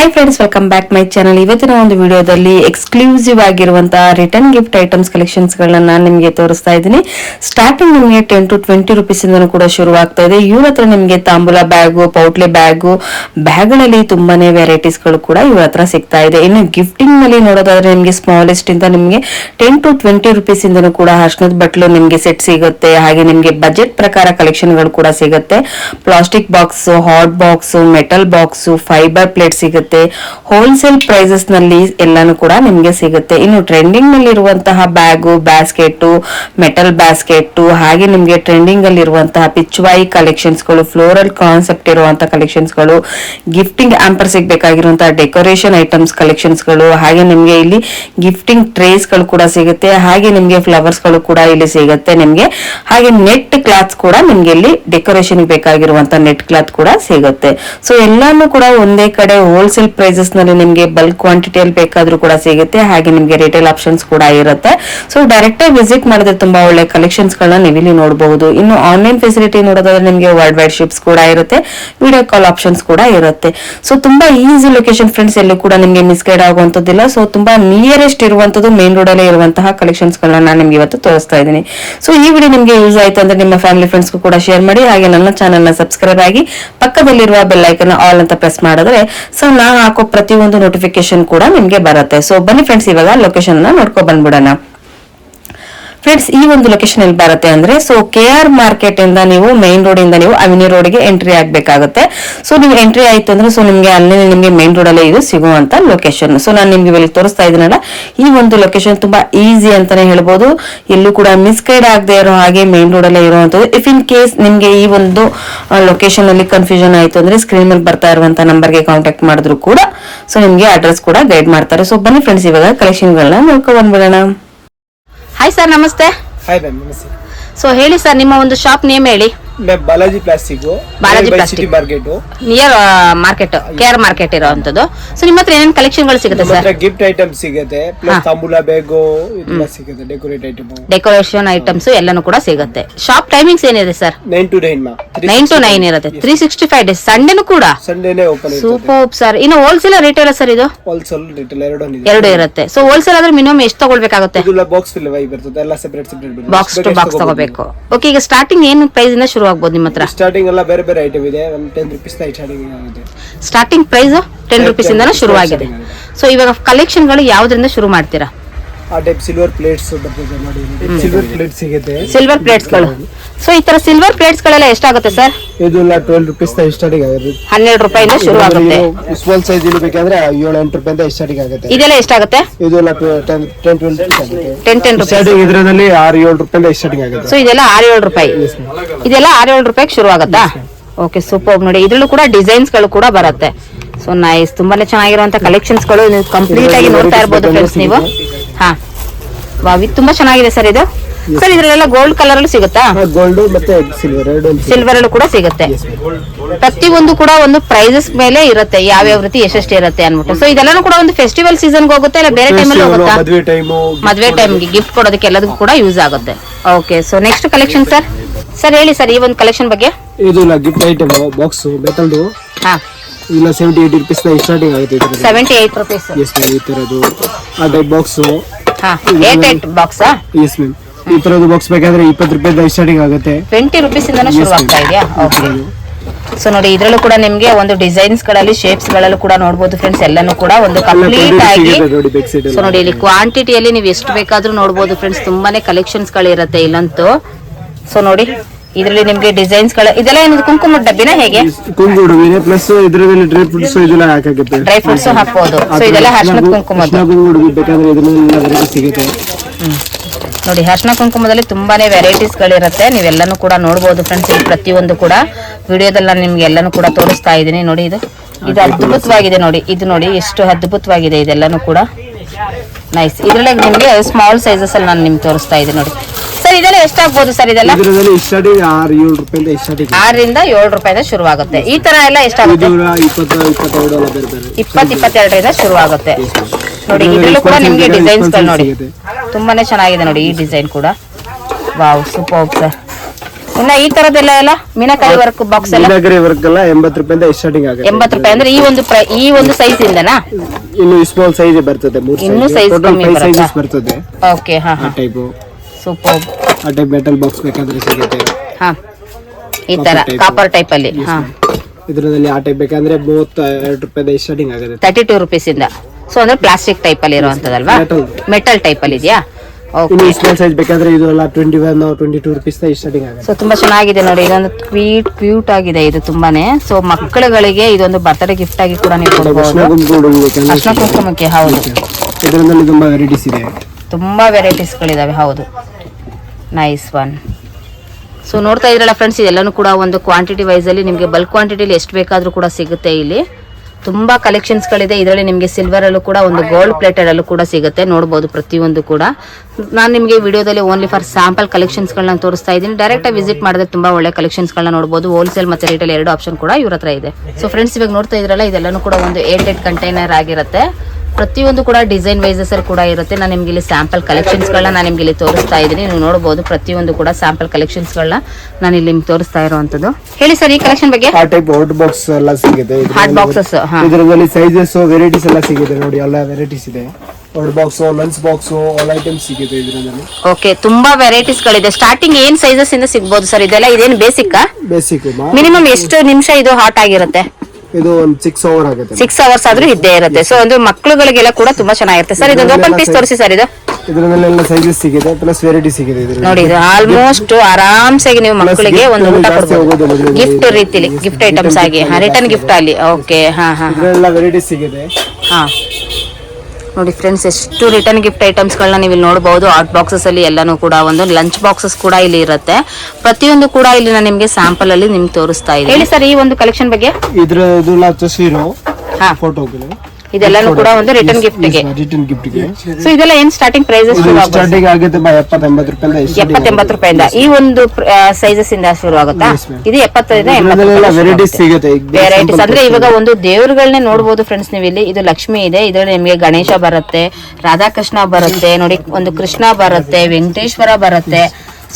Hi friends welcome back my channel ಇವತ್ತಿನ ಒಂದು ವಿಡಿಯೋದಲ್ಲಿ ಎಕ್ಸ್ಕ್ಲೂಸಿವ್ ಆಗಿರುವಂತಹ ರಿಟರ್ನ್ ಗಿಫ್ಟ್ ಐಟಮ್ಸ್ ಕಲೆಕ್ಷನ್ಸ್ ಗಳನ್ನ ನಾನು ನಿಮಗೆ ತೋರಿಸ್ತಾ ಇದ್ದೀನಿ. ಸ್ಟಾರ್ಟಿಂಗ್ ನಿಮಗೆ ಟೆನ್ ಟು ಟ್ವೆಂಟಿ ರುಪೀಸ್ ಇಂದನೂ ಕೂಡ ಶುರು ಇದೆ. ಇವ್ರ ಹತ್ರ ನಿಮಗೆ ತಾಂಬೂಲ ಬ್ಯಾಗು ಪೌಟ್ಲೆ ಬ್ಯಾಗು ಬ್ಯಾಗ್ಗಳಲ್ಲಿ ತುಂಬಾನೇ ವೆರೈಟೀಸ್ಗಳು ಕೂಡ ಇವ್ರ ಹತ್ರ ಸಿಗ್ತಾ ಇದೆ. ಇನ್ನು ಗಿಫ್ಟಿಂಗ್ನಲ್ಲಿ ನೋಡೋದಾದ್ರೆ ನಿಮಗೆ ಸ್ಮಾಲೆಸ್ಟ್ ಇಂದ ನಿಮಗೆ ಟೆನ್ ಟು ಟ್ವೆಂಟಿ ರುಪೀಸ್ ಇಂದನೂ ಕೂಡ ಹರ್ಷಣದ ಬಟ್ಲು ನಿಮಗೆ ಸೆಟ್ ಸಿಗುತ್ತೆ. ಹಾಗೆ ನಿಮಗೆ ಬಜೆಟ್ ಪ್ರಕಾರ ಕಲೆಕ್ಷನ್ಗಳು ಕೂಡ ಸಿಗುತ್ತೆ. Plastic box hot box metal box fibre plate ಸಿಗುತ್ತೆ. ಹೋಲ್ಸೇಲ್ ಪ್ರೈಸಸ್ನಲ್ಲಿ ಎಲ್ಲಾನು ಕೂಡ ನಿಮಗೆ ಸಿಗುತ್ತೆ. ಇನ್ನು ಟ್ರೆಂಡಿಂಗ್ನಲ್ಲಿ ಇರುವಂತಹ ಬ್ಯಾಗು, ಬ್ಯಾಸ್ಕೆಟ್ ಮೆಟಲ್ ಬ್ಯಾಸ್ಕೆಟ್, ಹಾಗೆ ನಿಮಗೆ ಟ್ರೆಂಡಿಂಗ್ ಅಲ್ಲಿ ಇರುವಂತಹ ಪಿಚ್ವಾಯಿ ಕಲೆಕ್ಷನ್ಸ್ಗಳು ಫ್ಲೋರಲ್ ಕಾನ್ಸೆಪ್ಟ್ ಇರುವಂತಹ ಕಲೆಕ್ಷನ್ಸ್ಗಳು ಗಿಫ್ಟಿಂಗ್ ಆಂಪರ್ ಸಿಗಬೇಕಾಗಿರುವಂತಹ ಡೆಕೋರೇಷನ್ ಐಟಮ್ಸ್ ಕಲೆಕ್ಷನ್ಸ್ಗಳು, ಹಾಗೆ ನಿಮಗೆ ಇಲ್ಲಿ ಗಿಫ್ಟಿಂಗ್ ಟ್ರೇಸ್ಗಳು ಕೂಡ ಸಿಗುತ್ತೆ. ಹಾಗೆ ನಿಮಗೆ ಫ್ಲವರ್ಸ್ಗಳು ಕೂಡ ಇಲ್ಲಿ ಸಿಗುತ್ತೆ ನಿಮಗೆ. ಹಾಗೆ ನೆಟ್ ಕ್ಲಾತ್ ಕೂಡ ನಿಮ್ಗೆ ಇಲ್ಲಿ ಡೆಕೋರೇಷನ್ ಬೇಕಾಗಿರುವಂತಹ ನೆಟ್ ಕ್ಲಾತ್ ಕೂಡ ಸಿಗುತ್ತೆ. ಸೊ ಎಲ್ಲಾನು ಕೂಡ ಒಂದೇ ಕಡೆ ಹೋಲ್ಸೇಲ್ ಪ್ರೈಸಸ್ನಲ್ಲಿ ನಿಮಗೆ ಬಲ್ಕ್ ಕ್ವಾಂಟಿಟಿಯಲ್ಲಿ ಬೇಕಾದ್ರೂ ಕೂಡ ಸಿಗುತ್ತೆ. ಹಾಗೆ ನಿಮಗೆ ರಿಟೇಲ್ ಆಪ್ಷನ್ಸ್ ಕೂಡ ಇರುತ್ತೆ. ಸೊ ಡೈರೆಕ್ಟ್ ಆಗಿ ವಿಸಿಟ್ ಮಾಡಿದ್ರೆ ತುಂಬಾ ಒಳ್ಳೆ ಕಲೆಕ್ಷನ್ಸ್ ಗಳನ್ನ ನೀವು ಇಲ್ಲಿ ನೋಡಬಹುದು. ಇನ್ನು ಆನ್ಲೈನ್ ಫೆಸಿಲಿಟಿ ನೋಡೋದಾದ್ರೆ ನಿಮಗೆ ವರ್ಲ್ಡ್ ವೈಡ್ ಶಿಪ್ಸ್ ಕೂಡ ಇರುತ್ತೆ. ವಿಡಿಯೋ ಕಾಲ್ ಆಪ್ಷನ್ಸ್ ಕೂಡ ಇರುತ್ತೆ. ಸೊ ತುಂಬಾ ಈಸಿ ಲೊಕೇಶನ್ ಫ್ರೆಂಡ್ಸ್ ಎಲ್ಲೂ ಕೂಡ ನಿಮ್ಗೆ ಮಿಸ್ಗೈಡ್ ಆಗುವಂತದ್ದಿಲ್ಲ ಸೊ ತುಂಬಾ ನಿಯರೆಸ್ಟ್ ಇರುವಂತದ್ದು ಮೇನ್ ರೋಡ್ ಅಲ್ಲೇ ಇರುವಂತಹ ಕಲೆಕ್ಷನ್ಸ್ ಗಳನ್ನ ನಾನು ನಿಮ್ಗೆ ಇವತ್ತು ತೋರಿಸ್ತಾ ಇದ್ದೀನಿ. ಸೊ ಈ ವಿಡಿಯೋ ನಿಮ್ಗೆ ಯೂಸ್ ಆಯ್ತು ಅಂದ್ರೆ ನಿಮ್ಮ ಫ್ಯಾಮಿಲಿ ಫ್ರೆಂಡ್ಸ್ ಕೂಡ ಶೇರ್ ಮಾಡಿ. ಹಾಗೆ ನನ್ನ ಚಾನಲ್ನ ಸಬ್ಸ್ಕ್ರೈಬ್ ಆಗಿ ಪಕ್ಕದಲ್ಲಿರುವ ಬೆಲ್ ಐಕನ್ ಆಲ್ ಅಂತ ಪ್ರೆಸ್ ಮಾಡಿದ್ರೆ ಸೊ ನಾ ಹಾಕೋ ಪ್ರತಿಯೊಂದು ನೋಟಿಫಿಕೇಶನ್ ಕೂಡ ನಿಮ್ಗೆ ಬರುತ್ತೆ. ಸೊ ಬನ್ನಿ ಫ್ರೆಂಡ್ಸ್ ಇವಾಗ ಲೊಕೇಶನ್ ನೋಡ್ಕೊ ಬಂದ್ಬಿಡೋಣ. ಫ್ರೆಂಡ್ಸ್ ಈ ಒಂದು ಲೊಕೇಶನ್ ಎಲ್ಲಿ ಬರುತ್ತೆ ಅಂದ್ರೆ ಸೊ ಕೆ ಆರ್ ಮಾರ್ಕೆಟ್ ಇಂದ ನೀವು ಮೈನ್ ರೋಡ್ ಇಂದ ನೀವು ಅವಿನಿ ರೋಡ್ಗೆ ಎಂಟ್ರಿ ಆಗ್ಬೇಕಾಗುತ್ತೆ. ಸೊ ನೀವು ಎಂಟ್ರಿ ಆಯ್ತು ಅಂದ್ರೆ ಸೊ ನಿಮ್ಗೆ ಅಲ್ಲಿ ನಿಮ್ಗೆ ಮೈನ್ ರೋಡ್ ಅಲ್ಲೇ ಇದು ಸಿಗುವಂತ ಲೊಕೇಶನ್ ಸೊ ನಾನು ನಿಮ್ಗೆ ಇಲ್ಲಿ ತೋರಿಸ್ತಾ ಇದ್ದೀನಲ್ಲ, ಈ ಒಂದು ಲೊಕೇಶನ್ ತುಂಬಾ ಈಸಿ ಅಂತಾನೆ ಹೇಳ್ಬೋದು. ಎಲ್ಲೂ ಕೂಡ ಮಿಸ್ಗೈಡ್ ಆಗದೆ ಇರೋ ಹಾಗೆ ಮೈನ್ ರೋಡ್ ಅಲ್ಲೇ ಇರುವಂತದ್ದು ಇಫ್ ಇನ್ ಕೇಸ್ ನಿಮ್ಗೆ ಈ ಒಂದು ಲೊಕೇಶನ್ ಅಲ್ಲಿ ಕನ್ಫ್ಯೂಷನ್ ಆಯ್ತು ಅಂದ್ರೆ ಸ್ಕ್ರೀನ್ ಮೇಲೆ ಬರ್ತಾ ಇರುವಂತ ನಂಬರ್ಗೆ ಕಾಂಟ್ಯಾಕ್ಟ್ ಮಾಡಿದ್ರು ಕೂಡ ಸೊ ನಿಮ್ಗೆ ಅಡ್ರೆಸ್ ಕೂಡ ಗೈಡ್ ಮಾಡ್ತಾರೆ. ಸೊ ಬನ್ನಿ ಫ್ರೆಂಡ್ಸ್ ಇವಾಗ ಕಲೆಕ್ಷನ್ ಗಳನ್ನ ನೋಡ್ಕೊ ಹಾಯ್ ಸರ್ ನಮಸ್ತೆ. ಹಾಯ್ ಮ್ಯಾಮ್ ನಮಸ್ತೆ. ಸೊ ಹೇಳಿ ಸರ್ ನಿಮ್ಮ ಒಂದು ಶಾಪ್ ನೇಮ್ ಹೇಳಿ. Ma'am Balaji plastic Balaji plastic city market near market care market ಇರೋವಂಥದ್ದು. So ನಿಮ್ಮ ಹತ್ರ ಏನೇನು ಕಲೆಕ್ಷನ್ಗಳು ಸಿಗುತ್ತೆ ಸರ್ ಗಿಫ್ಟ್ ಐಟಮ್ ಸಿಗುತ್ತೆ ಪ್ಲಸ್ ತಾಂಬೂಲ ಬ್ಯಾಗು ಇದೆಲ್ಲ ಸಿಗುತ್ತೆ ಡೆಕೋರೇಟ್ ಐಟಮ್ ಡೆಕೋರೇಷನ್ ಐಟಮ್ಸ್ ಎಲ್ಲಾನು ಕೂಡ ಸಿಗುತ್ತೆ. ಶಾಪ್ ಟೈಮಿಂಗ್ಸ್ ಏನಿದೆ sir nine to nine nine to nine ಇರುತ್ತೆ. ತ್ರೀ ಸಿಕ್ಸ್ಟಿ ಫೈವ್ ಡೇಸ್ ಸಂಡೇನು ಕೂಡ? ಸಂಡೇನೆ ಓಪನ್ ಸೂಪರ್ ಸರ್ ಇನ್ನು ಹೋಲ್ಸೇಲ್ ರಿಟೇಲ್ ಸರ್ ಇದು? ಹೋಲ್ಸೇಲ್ ರಿಟೇಲ್ ಎರಡು ಎರಡು ಇರುತ್ತೆ. ಸೊ ಹೋಲ್ಸೇಲ್ ಆದ್ರೆ ಮಿನಿಮಮ್ ಎಷ್ಟು ತಗೊಳ್ಬೇಕಾಗುತ್ತೆ? ಬಾಕ್ಸ್ ಬಾಕ್ಸ್ ತಗೋಬೇಕು. ಓಕೆ ಈಗ ಸ್ಟಾರ್ಟಿಂಗ್ ಏನು ಪ್ರೈಸ್ ಇಂದ ಶುರು ಆಗ್ಬೋದು ನಿಮ್ಮ ಹತ್ರ. ಸ್ಟಾರ್ಟಿಂಗ್ ಎಲ್ಲ ಬೇರೆ ಬೇರೆ ಐಟಮ್ ಇದೆ. ಒಂದು ಟೆನ್ ರುಪೀಸ್ ಸ್ಟಾರ್ಟಿಂಗ್ ಆಗಿದೆ ಸ್ಟಾರ್ಟಿಂಗ್ ಪ್ರೈಸ್ ಟೆನ್ ರುಪೀಸ್ ಇಂದನೂ ಶುರು ಆಗಿದೆ ಸೊ ಇವಾಗ ಕಲೆಕ್ಷನ್ಗಳು ಯಾವ್ದ್ರಿಂದ ಶುರು ಮಾಡ್ತೀರಾ? ಆ ಟೈಪ್ ಸಿಲ್ವರ್ ಪ್ಲೇಟ್ಸ್ ಬರ್ತದೆ ನೋಡಿ. ಸಿಲ್ವರ್ ಪ್ಲೇಟ್ ಸಿಗುತ್ತೆ. ಸಿಲ್ವರ್ ಪ್ಲೇಟ್ಸ್ಗಳು ಸೊ ಈ ತರ ಸಿಲ್ವರ್ ಪ್ಲೇಟ್ಸ್ಗಳೆಲ್ಲ ಎಷ್ಟಾಗುತ್ತೆ ಸರ್ ಇದೆಲ್ಲ ಟ್ವೆಲ್ ರುಪೀಸ್ ಸ್ಟಾರ್ಟಿಂಗ್ ಆಗುತ್ತೆ. ಹನ್ನೆರಡು ರೂಪಾಯಿಂದ ಶುರು ಆಗುತ್ತೆ. ಸ್ಮಾಲ್ ಸೈಜ್ ಇಲ್ಲಿ ಬೇಕಂದ್ರೆ ಏಳು ಎಂಟು ರೂಪಾಯಿಂದ ಸ್ಟಾರ್ಟಿಂಗ್ ಆಗುತ್ತೆ. ಇದೆಲ್ಲ ಎಷ್ಟಾಗುತ್ತೆ? ಇದೆಲ್ಲ ten ten ten ten starting ಇದರಲ್ಲಿ ಆರು ಏಳು ರೂಪಾಯಿಂದ ಸ್ಟಾರ್ಟಿಂಗ್ ಆಗುತ್ತೆ. ಸೊ ಇದೆಲ್ಲ ಆರು ಏಳು ರೂಪಾಯಿ. ಇದೆಲ್ಲ ಆರು ಏಳು ರೂಪಾಯಿಗೆ ಶುರು ಆಗುತ್ತಾ? ಓಕೆ ಸೂಪರ್ ನೋಡಿ ಇದ್ರಲ್ಲೂ ಕೂಡ ಡಿಸೈನ್ಸ್ಗಳು ಕೂಡ ಬರುತ್ತೆ. ಸೊ ನೈಸ್ ತುಂಬಾನೇ ಚೆನ್ನಾಗಿರುವಂತ ಕಲೆಕ್ಷನ್ಸ್ಗಳು ನೀವು ಕಂಪ್ಲೀಟ್ ಆಗಿ ನೋಡ್ತಾ ಇರ್ಬೋದು ಫ್ರೆಂಡ್ಸ್ ನೀವು. ಹಾ. ಇದು ತುಂಬಾ ಚೆನ್ನಾಗಿದೆ ಸರ್ ಇದು. ಸರ್ ಇದ್ರಲ್ಲೆಲ್ಲ ಗೋಲ್ಡ್ ಕಲರ್ ಅಲ್ಲಿ ಸಿಗುತ್ತಾ? ಗೋಲ್ಡ್ ಮತ್ತೆ ಸಿಲ್ವರ್ ಎರಡು ಸಿಲ್ವರ್ ಅಲ್ಲೂ ಕೂಡ ಸಿಗುತ್ತೆ. ಪ್ರತಿಯೊಂದು ಕೂಡ ಒಂದು ಪ್ರೈಸಸ್ ಮೇಲೆ ಇರುತ್ತೆ ಯಾವ್ಯಾವ ರೀತಿ ಎಷ್ಟೆಷ್ಟು ಇರುತ್ತೆ ಅನ್ಬಿಟ್ಟು ಸೊ ಇದೆಲ್ಲ ಕೂಡ ಒಂದು ಫೆಸ್ಟಿವಲ್ ಸೀಸನ್ ಹೋಗುತ್ತೆ ಇಲ್ಲ ಬೇರೆ ಟೈಮ್ ಅಲ್ಲಿ ಹೋಗುತ್ತಾ? ಮದುವೆ ಟೈಮ್ ಮದ್ವೆ ಟೈಮ್ಗೆ ಗಿಫ್ಟ್ ಕೊಡೋದಕ್ಕೆ. ಎಲ್ಲದಕ್ಕೂ ಕೂಡ ಯೂಸ್ ಆಗುತ್ತೆ. Okay so next collection sir sir ಹೇಳಿ ಸರ್ ಈ ಒಂದು ಕಲೆಕ್ಷನ್ ಬಗ್ಗೆ. ಇದು ಗಿಫ್ಟ್ ಐಟಮ್ ಬಾಕ್ಸ್ ಬೆತ್ತಲ್ದು ಹಾ. ಇಲ್ಲ ಸೆವೆಂಟಿ ಏಟ್ ರುಪೀಸ್ ಸ್ಟಾರ್ಟಿಂಗ್ ಆಗುತ್ತೆ seventy eight rupees yes ma'am ಈ ಆ ಟೈಪ್ ಬಾಕ್ಸ್ ಹಾ. ಏಟ್ ಏಟ್ ಬಾಕ್ಸಾ ಎಸ್ ಮ್ಯಾಮ್ ಈ ಬಾಕ್ಸ್ ಬೇಕಾದ್ರೆ ಇಪ್ಪತ್ತು ರೂಪಾಯಿ ಸ್ಟಾರ್ಟಿಂಗ್ ಆಗುತ್ತೆ. ಟ್ವೆಂಟಿ ರುಪೀಸ್ ಇಂದನೂ ಶುರು ಆಗ್ತಾ ಇದೆಯಾ? ಓಕೆ ಸೊ ನೋಡಿ ಇದ್ರಲ್ಲೂ ಕೂಡ ನಿಮ್ಗೆ ಒಂದು ಡಿಸೈನ್ಸ್ಗಳಲ್ಲಿ ಶೇಪ್ಸ್ ಗಳಲ್ಲೂ ಕೂಡ ನೋಡಬಹುದು ಫ್ರೆಂಡ್ಸ್ ಎಲ್ಲಾನು ಕೂಡ ಒಂದು ಕಂಪ್ಲೀಟ್ ಆಗಿ ಸೊ ನೋಡಿ ಇಲ್ಲಿ ಕ್ವಾಂಟಿಟಿಯಲ್ಲಿ ನೀವು ಎಷ್ಟು ಬೇಕಾದ್ರೂ ನೋಡಬಹುದು ಫ್ರೆಂಡ್ಸ್ ತುಂಬಾನೇ ಕಲೆಕ್ಷನ್ಸ್ ಗಳಿರುತ್ತೆ ಇಲ್ಲಂತೂ. ಸೊ ನೋಡಿ ಇದರಲ್ಲಿ ನಿಮ್ಗೆ ಡಿಸೈನ್ಸ್ಗಳು ಇದೆಲ್ಲ ಏನಿದೆ? ಕುಂಕುಮ ಡಬ್ಬಿನ ಹೇಗೆ? ಕುಂಕುಮ ಪ್ಲಸ್ ಇದರಲ್ಲಿ ಡ್ರೈ ಫ್ರೂಟ್ಸ್ ಇದೆಲ್ಲ ಹಾಕಾಗುತ್ತೆ. ಡ್ರೈ ಫ್ರೂಟ್ಸ್ ಹಾಕಬಹುದು ಸೊ ಇದೆಲ್ಲ ಹರ್ಷಣದ ಕುಂಕುಮ ಬೇಕಾದ್ರೆ ಇದನ್ನೆಲ್ಲ ಸಿಗುತ್ತೆ. ನೋಡಿ ಅರ್ಶಿನ ಕುಂಕುಮದಲ್ಲಿ ತುಂಬಾನೇ ವೆರೈಟೀಸ್ಗಳಿರುತ್ತೆ ನೀವೆಲ್ಲನೂ ಕೂಡ ನೋಡಬಹುದು ಫ್ರೆಂಡ್ಸ್ ಇಲ್ಲಿ ಪ್ರತಿಯೊಂದು ಕೂಡ. ವಿಡಿಯೋದಲ್ಲಿ ನಾನು ನಿಮ್ಗೆ ಎಲ್ಲನೂ ಕೂಡ ತೋರಿಸ್ತಾ ಇದ್ದೀನಿ. ನೋಡಿ ಇದು. ಇದು ಅದ್ಭುತವಾಗಿದೆ ನೋಡಿ. ಇದು ನೋಡಿ ಎಷ್ಟು ಅದ್ಭುತವಾಗಿದೆ ಇದೆಲ್ಲನೂ ಕೂಡ. ನೈಸ್ ಇದ್ರೊಳಗೆ ನಿಮಗೆ ಸ್ಮಾಲ್ ಸೈಜಸ್ ಅಲ್ಲಿ ನಾನು ನಿಮ್ಗೆ ತೋರಿಸ್ತಾ ಇದ್ದೀನಿ ನೋಡಿ. ಸರ್ ಇದೆಲ್ಲ ಎಷ್ಟಾಗ್ಬೋದು ಸರ್ ಇದೆಲ್ಲ? ಇದರಲ್ಲಿ ಆರು ಏಳು ರೂಪಾಯಿಂದ ಸ್ಟಾರ್ಟಿಂಗ್ ಆರರಿಂದ ಏಳು ರೂಪಾಯಿಂದ ಶುರುವಾಗುತ್ತೆ. ಈ ತರ ಎಲ್ಲ ಎಷ್ಟಾಗುತ್ತೆ? ಇದು ಇಪ್ಪತ್ತು ಇಪ್ಪತ್ತೆರಡು ಎಲ್ಲ ಬೇರೆ ಬೇರೆ. ಇಪ್ಪತ್ ಇಪ್ಪತ್ತೆರಡರಿಂದ ಶುರುವಾಗುತ್ತೆ. ನೋಡಿ ಇದ್ರಲ್ಲೂ ಕೂಡ ನಿಮ್ಗೆ ಡಿಸೈನ್ಸ್ ನೋಡಿ. ತುಂಬಾನೇ ಚೆನ್ನಾಗಿದೆ ನೋಡಿ ಈ ಡಿಸೈನ್ ಕೂಡ. ವಾವ್ ಸೂಪರ್ ಸರ್ ಇನ್ನ ಈ ತರದೆಲ್ಲ ಎಲ್ಲ? ಮೀನಕಾಯಿ ವರ್ಕ್ ಬಾಕ್ಸ್ ಎಲ್ಲ? ಮೀನಾಗರಿ ವರ್ಕ್ ಎಲ್ಲ ಎಂಬತ್ತು ರೂಪಾಯಿಂದ ಸ್ಟಾರ್ಟಿಂಗ್ ಆಗುತ್ತೆ. ಎಂಬತ್ತು ರೂಪಾಯಿ ಅಂದ್ರೆ ಈ ಒಂದು ಪ್ರೈ ಈ ಒಂದು ಸೈಜ್ ಇಂದನಾ? ಇನ್ನು ಸ್ಮಾಲ್ ಸೈಜ್ ಬರ್ತದೆ ಮೂರು ಇನ್ನೂ ಸೈಜ್ size ಟೋಟಲ್ ಕಮ್ಮಿ ಬರುತ್ತಾ? ಸೈಜಸ್ ಬರ್ತದೆ. ಓಕೆ ಹಾ ಆ ಹಾ ಟೈಪು ಸೂಪರ್ ಆ ಟೈಪ್ ಮೆಟಲ್ ಬಾಕ್ಸ್ ಬೇಕಾದ್ರೆ ಸಿಗುತ್ತೆ. ಹಾ. ಈ ತರ ಕಾಪರ್ ಟೈಪ್ ಅಲ್ಲಿ. ಹಾ. ಇದರಲ್ಲಿ ಆ ಟೈಪ್ ಬೇಕಂದ್ರೆ ಮೂವತ್ತ ಎರಡು ರೂಪಾಯಿಂದ ಸ್ಟಾರ್ಟಿಂಗ್ ಆಗುತ್ತೆ. ತರ್ಟಿ ಟೂ ರುಪೀಸ್ ಇಂದ. ಸೊ ಅಂದ್ರೆ ಪ್ಲಾಸ್ಟಿಕ್ ಟೈಪ್ ಅಲ್ಲಿ ಇರುವಂತದಲ್ವಾ. ಮೆಟಲ್ ಟೈಪ್ ಅಲ್ಲಿ ಇದೆಯಾ? ಓಕೆ ಸ್ಮಾಲ್ ಸೈಜ್ ಬೇಕಾದ್ರೆ ಇದು ಎಲ್ಲ twenty one twenty two rupees starting ಆಗುತ್ತೆ. ಸೊ ತುಂಬಾ ಚೆನ್ನಾಗಿದೆ ನೋಡಿ. ಇದೊಂದು ಕ್ವೀಟ್ ಕ್ಯೂಟ್ ಆಗಿದೆ ಇದು ತುಂಬಾನೇ. ಸೊ ಮಕ್ಕಳುಗಳಿಗೆ ಇದೊಂದು ಬರ್ತಡೇ ಗಿಫ್ಟ್ ಆಗಿ ಕೂಡ ನೀವು ಕೊಡಬಹುದು ಅರ್ಶನ ಕುಂಕುಮಕ್ಕೆ ಹೌದು. ಇದರಲ್ಲಿ ತುಂಬಾ ವೆರೈಟೀಸ್ ಇದೆ. ತುಂಬಾ ವೆರೈಟೀಸ್ಗಳಿದ್ದಾವೆ ಹೌದು. ನೈಸ್ ಒನ್ ಸೊ ನೋಡ್ತಾ ಇದ್ರಲ್ಲ ಫ್ರೆಂಡ್ಸ್ ಇದೆಲ್ಲನೂ ಕೂಡ ಒಂದು ಕ್ವಾಂಟಿಟಿ ವೈಸಲ್ಲಿ ನಿಮಗೆ ಬಲ್ಕ್ ಕ್ವಾಂಟಿಟಿಲಿ ಎಷ್ಟು ಬೇಕಾದರೂ ಕೂಡ ಸಿಗುತ್ತೆ ಇಲ್ಲಿ. ತುಂಬಾ ಕಲೆಕ್ಷನ್ಸ್ಗಳಿದೆ ಇದರಲ್ಲಿ ನಿಮಗೆ ಸಿಲ್ವರ್ ಅಲ್ಲೂ ಕೂಡ, ಒಂದು ಗೋಲ್ಡ್ ಪ್ಲೇಟೆಡ್ ಅಲ್ಲೂ ಕೂಡ ಸಿಗುತ್ತೆ. ನೋಡ್ಬೋದು ಪ್ರತಿಯೊಂದು ಕೂಡ. ನಾನು ನಿಮಗೆ ವಿಡಿಯೋದಲ್ಲಿ ಓನ್ಲಿ ಫಾರ್ ಸ್ಯಾಂಪಲ್ ಕಲೆಕ್ಷನ್ಸ್ಗಳನ್ನ ತೋರಿಸ್ತಾ ಇದ್ದೀನಿ. ಡೈರೆಕ್ಟ್ ಆಗಿ ವಿಸಿಟ್ ಮಾಡಿದ್ರೆ ತುಂಬಾ ಒಳ್ಳೆ ಕಲೆಕ್ಷನ್ಸ್ಗಳನ್ನ ನೋಡ್ಬೋದು. ಹೋಲ್ಸೇಲ್ ಮತ್ತೆ ರಿಟೇಲ್ ಎರಡು ಆಪ್ಷನ್ ಕೂಡ ಇವ್ರ ಹತ್ರ ಇದೆ. ಸೊ ಫ್ರೆಂಡ್ಸ್ ಇವಾಗ ನೋಡ್ತಾ ಇದ್ರಲ್ಲ, ಇದೆಲ್ಲನೂ ಕೂಡ ಒಂದು ಏಟ್ ಕಂಟೈನರ್ ಆಗಿರುತ್ತೆ. ಪ್ರತಿಯೊಂದು ಕೂಡ ಡಿಸೈನ್ ವೈಸಸ್ ಅಲ್ಲಿ ಕೂಡ ಇರುತ್ತೆ. ನಾನು ನಿಮ್ಗೆ ಇಲ್ಲಿ ಸ್ಯಾಂಪಲ್ ಕಲೆಕ್ಷನ್ಸ್ಗಳನ್ನ ನಾನು ನಿಮ್ಗೆ ಇಲ್ಲಿ ತೋರಿಸ್ತಾ ಇದ್ದೀನಿ. ನೀವು ನೋಡಬಹುದು ಪ್ರತಿಯೊಂದು ಕೂಡ ಸ್ಯಾಂಪಲ್ ಕಲೆಕ್ಷನ್ಸ್ಗಳನ್ನ ನಾನು ಇಲ್ಲಿ ನಿಮ್ಗೆ ತೋರಿಸ್ತಾ ಇರುವಂತದ್ದು. ಹೇಳಿ ಸರ್ ಈ ಕಲೆಕ್ಷನ್ ಬಗ್ಗೆ? ಆ ಟೈಪ್ ಹಾಟ್ ಬಾಕ್ಸ್ ಎಲ್ಲ ಸಿಗುತ್ತೆ. ಹಾಟ್ ಬಾಕ್ಸಸ್ ಇದರಲ್ಲಿ ಸೈಜಸ್ ವೆರೈಟೀಸ್ ಎಲ್ಲ ಸಿಗುತ್ತೆ ನೋಡಿ. ಎಲ್ಲ ವೆರೈಟೀಸ್ ಇದೆ. Hot box lunch box all items ಸಿಗುತ್ತೆ ಇದರಲ್ಲಿ. ಓಕೆ ತುಂಬಾ ವೆರೈಟೀಸ್ ಗಳಿದೆ. ಸ್ಟಾರ್ಟಿಂಗ್ ಏನ್ ಸೈಜಸ್ ಇಂದ ಸಿಗಬಹುದು ಸರ್? ಇದೆಲ್ಲ ಇದೇನು ಬೇಸಿಕ್ ಬೇಸಿಕ್ ಮಿನಿಮಮ್ ಎಷ್ಟು ನಿಮಿಷ ಇದು ಹಾಟ್ ಆಗಿರುತ್ತೆ? ಇದು ಒಂದು ಸಿಕ್ಸ್ ಅವರ್ ಆಗುತ್ತೆ. ಸಿಕ್ಸ್ ಅವರ್ಸ್ ಆದ್ರೂ ಇದ್ದೇ ಇರುತ್ತೆ. ಸೊ ಒಂದು ಮಕ್ಕಳುಗಳಿಗೆಲ್ಲ ಕೂಡ ತುಂಬಾ ಚೆನ್ನಾಗಿರುತ್ತೆ. ಸರ್ ಇದೊಂದು ಓಪನ್ ಪೀಸ್ ತೋರಿಸಿ ಸರ್ ಇದು. ಇದರಲ್ಲೆಲ್ಲ ಸೈಜಸ್ ಸಿಗಿದೆ ಪ್ಲಸ್ ವೆರೈಟಿ ಸಿಗಿದೆ ಇದರಲ್ಲಿ. ನೋಡಿ ಇದು ಆಲ್ಮೋಸ್ಟ್ ಆರಾಮ್ಸಾಗಿ ನೀವು ಮಕ್ಕಳಿಗೆ ಒಂದು ಊಟ ಕೊಡ್ಬೋದು. ಗಿಫ್ಟ್ ರೀತಿಲಿ ಗಿಫ್ಟ್ ಐಟಮ್ಸ್ ಆಗಿ. ರಿಟರ್ನ್ ಗಿಫ್ಟ್ ಅಲ್ಲಿ. ಓಕೆ ಹಾ ಹಾ ಇದರಲ್ಲೆಲ್ಲ ವೆರೈಟಿ ಸಿಗಿದೆ. ಹಾ. ನೋಡಿ ಫ್ರೆಂಡ್ಸ್ ಎಷ್ಟು ರಿಟರ್ನ್ ಗಿಫ್ಟ್ ಐಟಮ್ಸ್ಗಳನ್ನ ನೀವು ಇಲ್ಲಿ ನೋಡಬಹುದು ಆರ್ಟ್ ಬಾಕ್ಸಸ್ ಅಲ್ಲಿ ಎಲ್ಲಾನು ಕೂಡ ಒಂದು ಲಂಚ್ ಬಾಕ್ಸಸ್ ಕೂಡ ಇಲ್ಲಿ ಇರುತ್ತೆ. ಪ್ರತಿಯೊಂದು ಕೂಡ ಇಲ್ಲಿ ನಾನು ನಿಮಗೆ ಸ್ಯಾಂಪಲ್ ಅಲ್ಲಿ ನಿಮ್ಗೆ ತೋರಿಸ್ತಾ ಇದ್ದೀನಿ. ಹೇಳಿ ಸರ್ ಈ ಒಂದು ಕಲೆಕ್ಷನ್ ಬಗ್ಗೆ? ಇದ್ರ ಫೋಟೋಗಳು ಇದೆಲ್ಲಾನು ಕೂಡ ಒಂದು ರಿಟರ್ನ್ ಗಿಫ್ಟ್ಗೆ ರಿಟರ್ನ್ ಗಿಫ್ಟ್ಗೆ ಸೊ ಇದೆಲ್ಲ ಏನ್ ಸ್ಟಾರ್ಟಿಂಗ್ ಪ್ರೈಸಸ್ ಸ್ಟಾರ್ಟಿಂಗ್ ಆಗುತ್ತೆ ಬೈ ಎಪ್ಪತ್ತ ಎಂಬತ್ತು ರೂಪಾಯಿಂದ ಎಪ್ಪತ್ತೆಂಬತ್ತು ರೂಪಾಯಿಂದ. ಈ ಒಂದು ಸೈಜಸ್ ಇಂದ ಶುರು ಆಗುತ್ತಾ? ಇದು ಎಪ್ಪತ್ತೈದ ವೆರೈಟೀಸ್ ಸಿಗುತ್ತೆ. ವೆರೈಟೀಸ್ ಅಂದ್ರೆ ಇವಾಗ ಒಂದು ದೇವರುಗಳನ್ನೇ ನೋಡಬಹುದು ಫ್ರೆಂಡ್ಸ್ ನೀವು ಇಲ್ಲಿ. ಇದು ಲಕ್ಷ್ಮಿ ಇದೆ. ಇದರಲ್ಲಿ ನಿಮಗೆ ಗಣೇಶ ಬರುತ್ತೆ ರಾಧಾಕೃಷ್ಣ ಬರುತ್ತೆ ನೋಡಿ ಒಂದು ಕೃಷ್ಣ ಬರುತ್ತೆ ವೆಂಕಟೇಶ್ವರ ಬರುತ್ತೆ.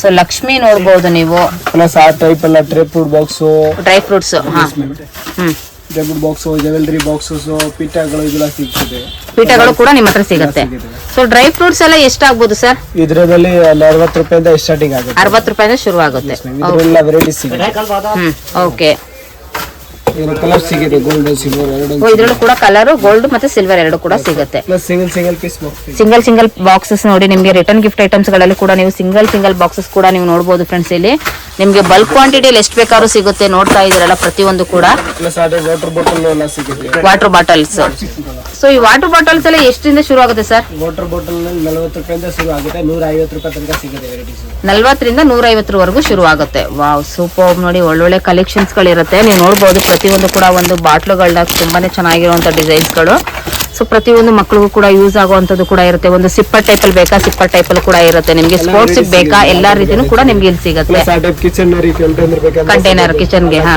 ಸೊ ಲಕ್ಷ್ಮಿ ನೋಡಬಹುದು ನೀವು. ಪ್ಲಸ್ ಆ ಟೈಪ್ ಎಲ್ಲ tray food box dry fruits ಹಾ hmm. Food box jewellery boxes ಪೀಠಗಳು ಇದೆಲ್ಲ ಸಿಗ್ತದೆ. ಪೀಠಗಳು ಕೂಡ ನಿಮ್ಮ ಹತ್ರ ಸಿಗುತ್ತೆ. ಸೊ ಡ್ರೈ ಫ್ರೂಟ್ಸ್ ಎಲ್ಲ ಎಷ್ಟಾಗ್ಬೋದು ಸರ್ ಇದರಲ್ಲಿ ಅರವತ್ತು ರೂಪಾಯಿಂದ ಸ್ಟಾರ್ಟಿಂಗ್ ಆಗುತ್ತೆ. ಅರವತ್ತು ರೂಪಾಯಿಂದ ಶುರು ಆಗುತ್ತೆ. ಇದರೆಲ್ಲ ವೆರೈಟಿ ಸಿಗುತ್ತೆ. ಓಕೆ ಇದರ ಕಲರ್ ಸಿಗುತ್ತೆ ಗೋಲ್ಡ್ ಸಿಲ್ವರ್ ಎರಡು ಇದ್ರಲ್ಲೂ ಕೂಡ ಕಲರ್ ಗೋಲ್ಡ್ ಮತ್ತೆ ಸಿಲ್ವರ್ ಎರಡು ಕೂಡ ಸಿಗುತ್ತೆ. Plus single single piece box single single boxes ನೋಡಿ ನಿಮಗೆ ರಿಟರ್ನ್ ಗಿಫ್ಟ್ ಐಟಮ್ಸ್ಗಳಲ್ಲಿ ಕೂಡ ನೀವು ಸಿಂಗಲ್ ಸಿಂಗಲ್ ಬಾಕ್ಸಸ್ ಕೂಡ ನೀವು ನೋಡಬಹುದು ಫ್ರೆಂಡ್ಸ್ ಇಲ್ಲಿ. ನಿಮಗೆ ಬಲ್ಕ್ ಕ್ವಾಂಟಿಟಿಯಲ್ಲಿ ಎಷ್ಟು ಬೇಕಾದ್ರೂ ಸಿಗುತ್ತೆ ನೋಡ್ತಾ ಇದ್ರಲ್ಲ ಪ್ರತಿಯೊಂದು ಕೂಡ. ವಾಟರ್ ಬಾಟಲ್ಸ್ ಸೊ ಈ ವಾಟರ್ ಬಾಟಲ್ಸ್ ಎಲ್ಲ ಎಷ್ಟರಿಂದ ಶುರು ಆಗುತ್ತೆ ಸರ್ ವಾಟರ್ ಬಾಟಲ್ ನಲವತ್ತು ರೂಪಾಯಿಂದ ಶುರು ಆಗುತ್ತೆ ನೂರ ಐವತ್ತು ರೂಪಾಯಿ ತನಕ ಸಿಗುತ್ತೆ ವೆರೈಟೀಸ್ ನಲ್ವತ್ತರಿಂದ ನೂರ ಐವತ್ತರವರೆಗೂ ಶುರು ಆಗುತ್ತೆ ವಾವ್ ಸೂಪರ್ ನೋಡಿ ಒಳ್ಳೊಳ್ಳೆ ಕಲೆಕ್ಷನ್ಸ್ ಗಳಿರುತ್ತೆ. ನೀವು ನೋಡಬಹುದು ಪ್ರತಿಯೊಂದು ಕೂಡ ಒಂದು ಬಾಟ್ಲುಗಳನ್ನ ತುಂಬಾನೇ ಚೆನ್ನಾಗಿರುವಂತ ಡಿಸೈನ್ಸ್ಗಳು ಸೊ ಪ್ರತಿಯೊಂದು ಮಕ್ಕಳಿಗೂ ಕೂಡ ಯೂಸ್ ಆಗುವಂತದ್ದು ಕೂಡ ಇರುತ್ತೆ. ಒಂದು ಸಿಪ್ಪರ್ ಟೈಪ್ ಅಲ್ಲಿ ಬೇಕಾ? ಸಿಪ್ಪರ್ ಟೈಪ್ ಅಲ್ಲಿ ಕೂಡ ಇರುತ್ತೆ. ನಿಮಗೆ ಸ್ಪೋರ್ಟ್ಸ್ ಬೇಕಾ? ಎಲ್ಲಾ ರೀತಿನೂ ಕೂಡ ನಿಮ್ಗೆ ಇಲ್ಲಿ ಸಿಗುತ್ತೆ. ಕಂಟೈನರ್ ಕಿಚನ್ಗೆ ಹಾ.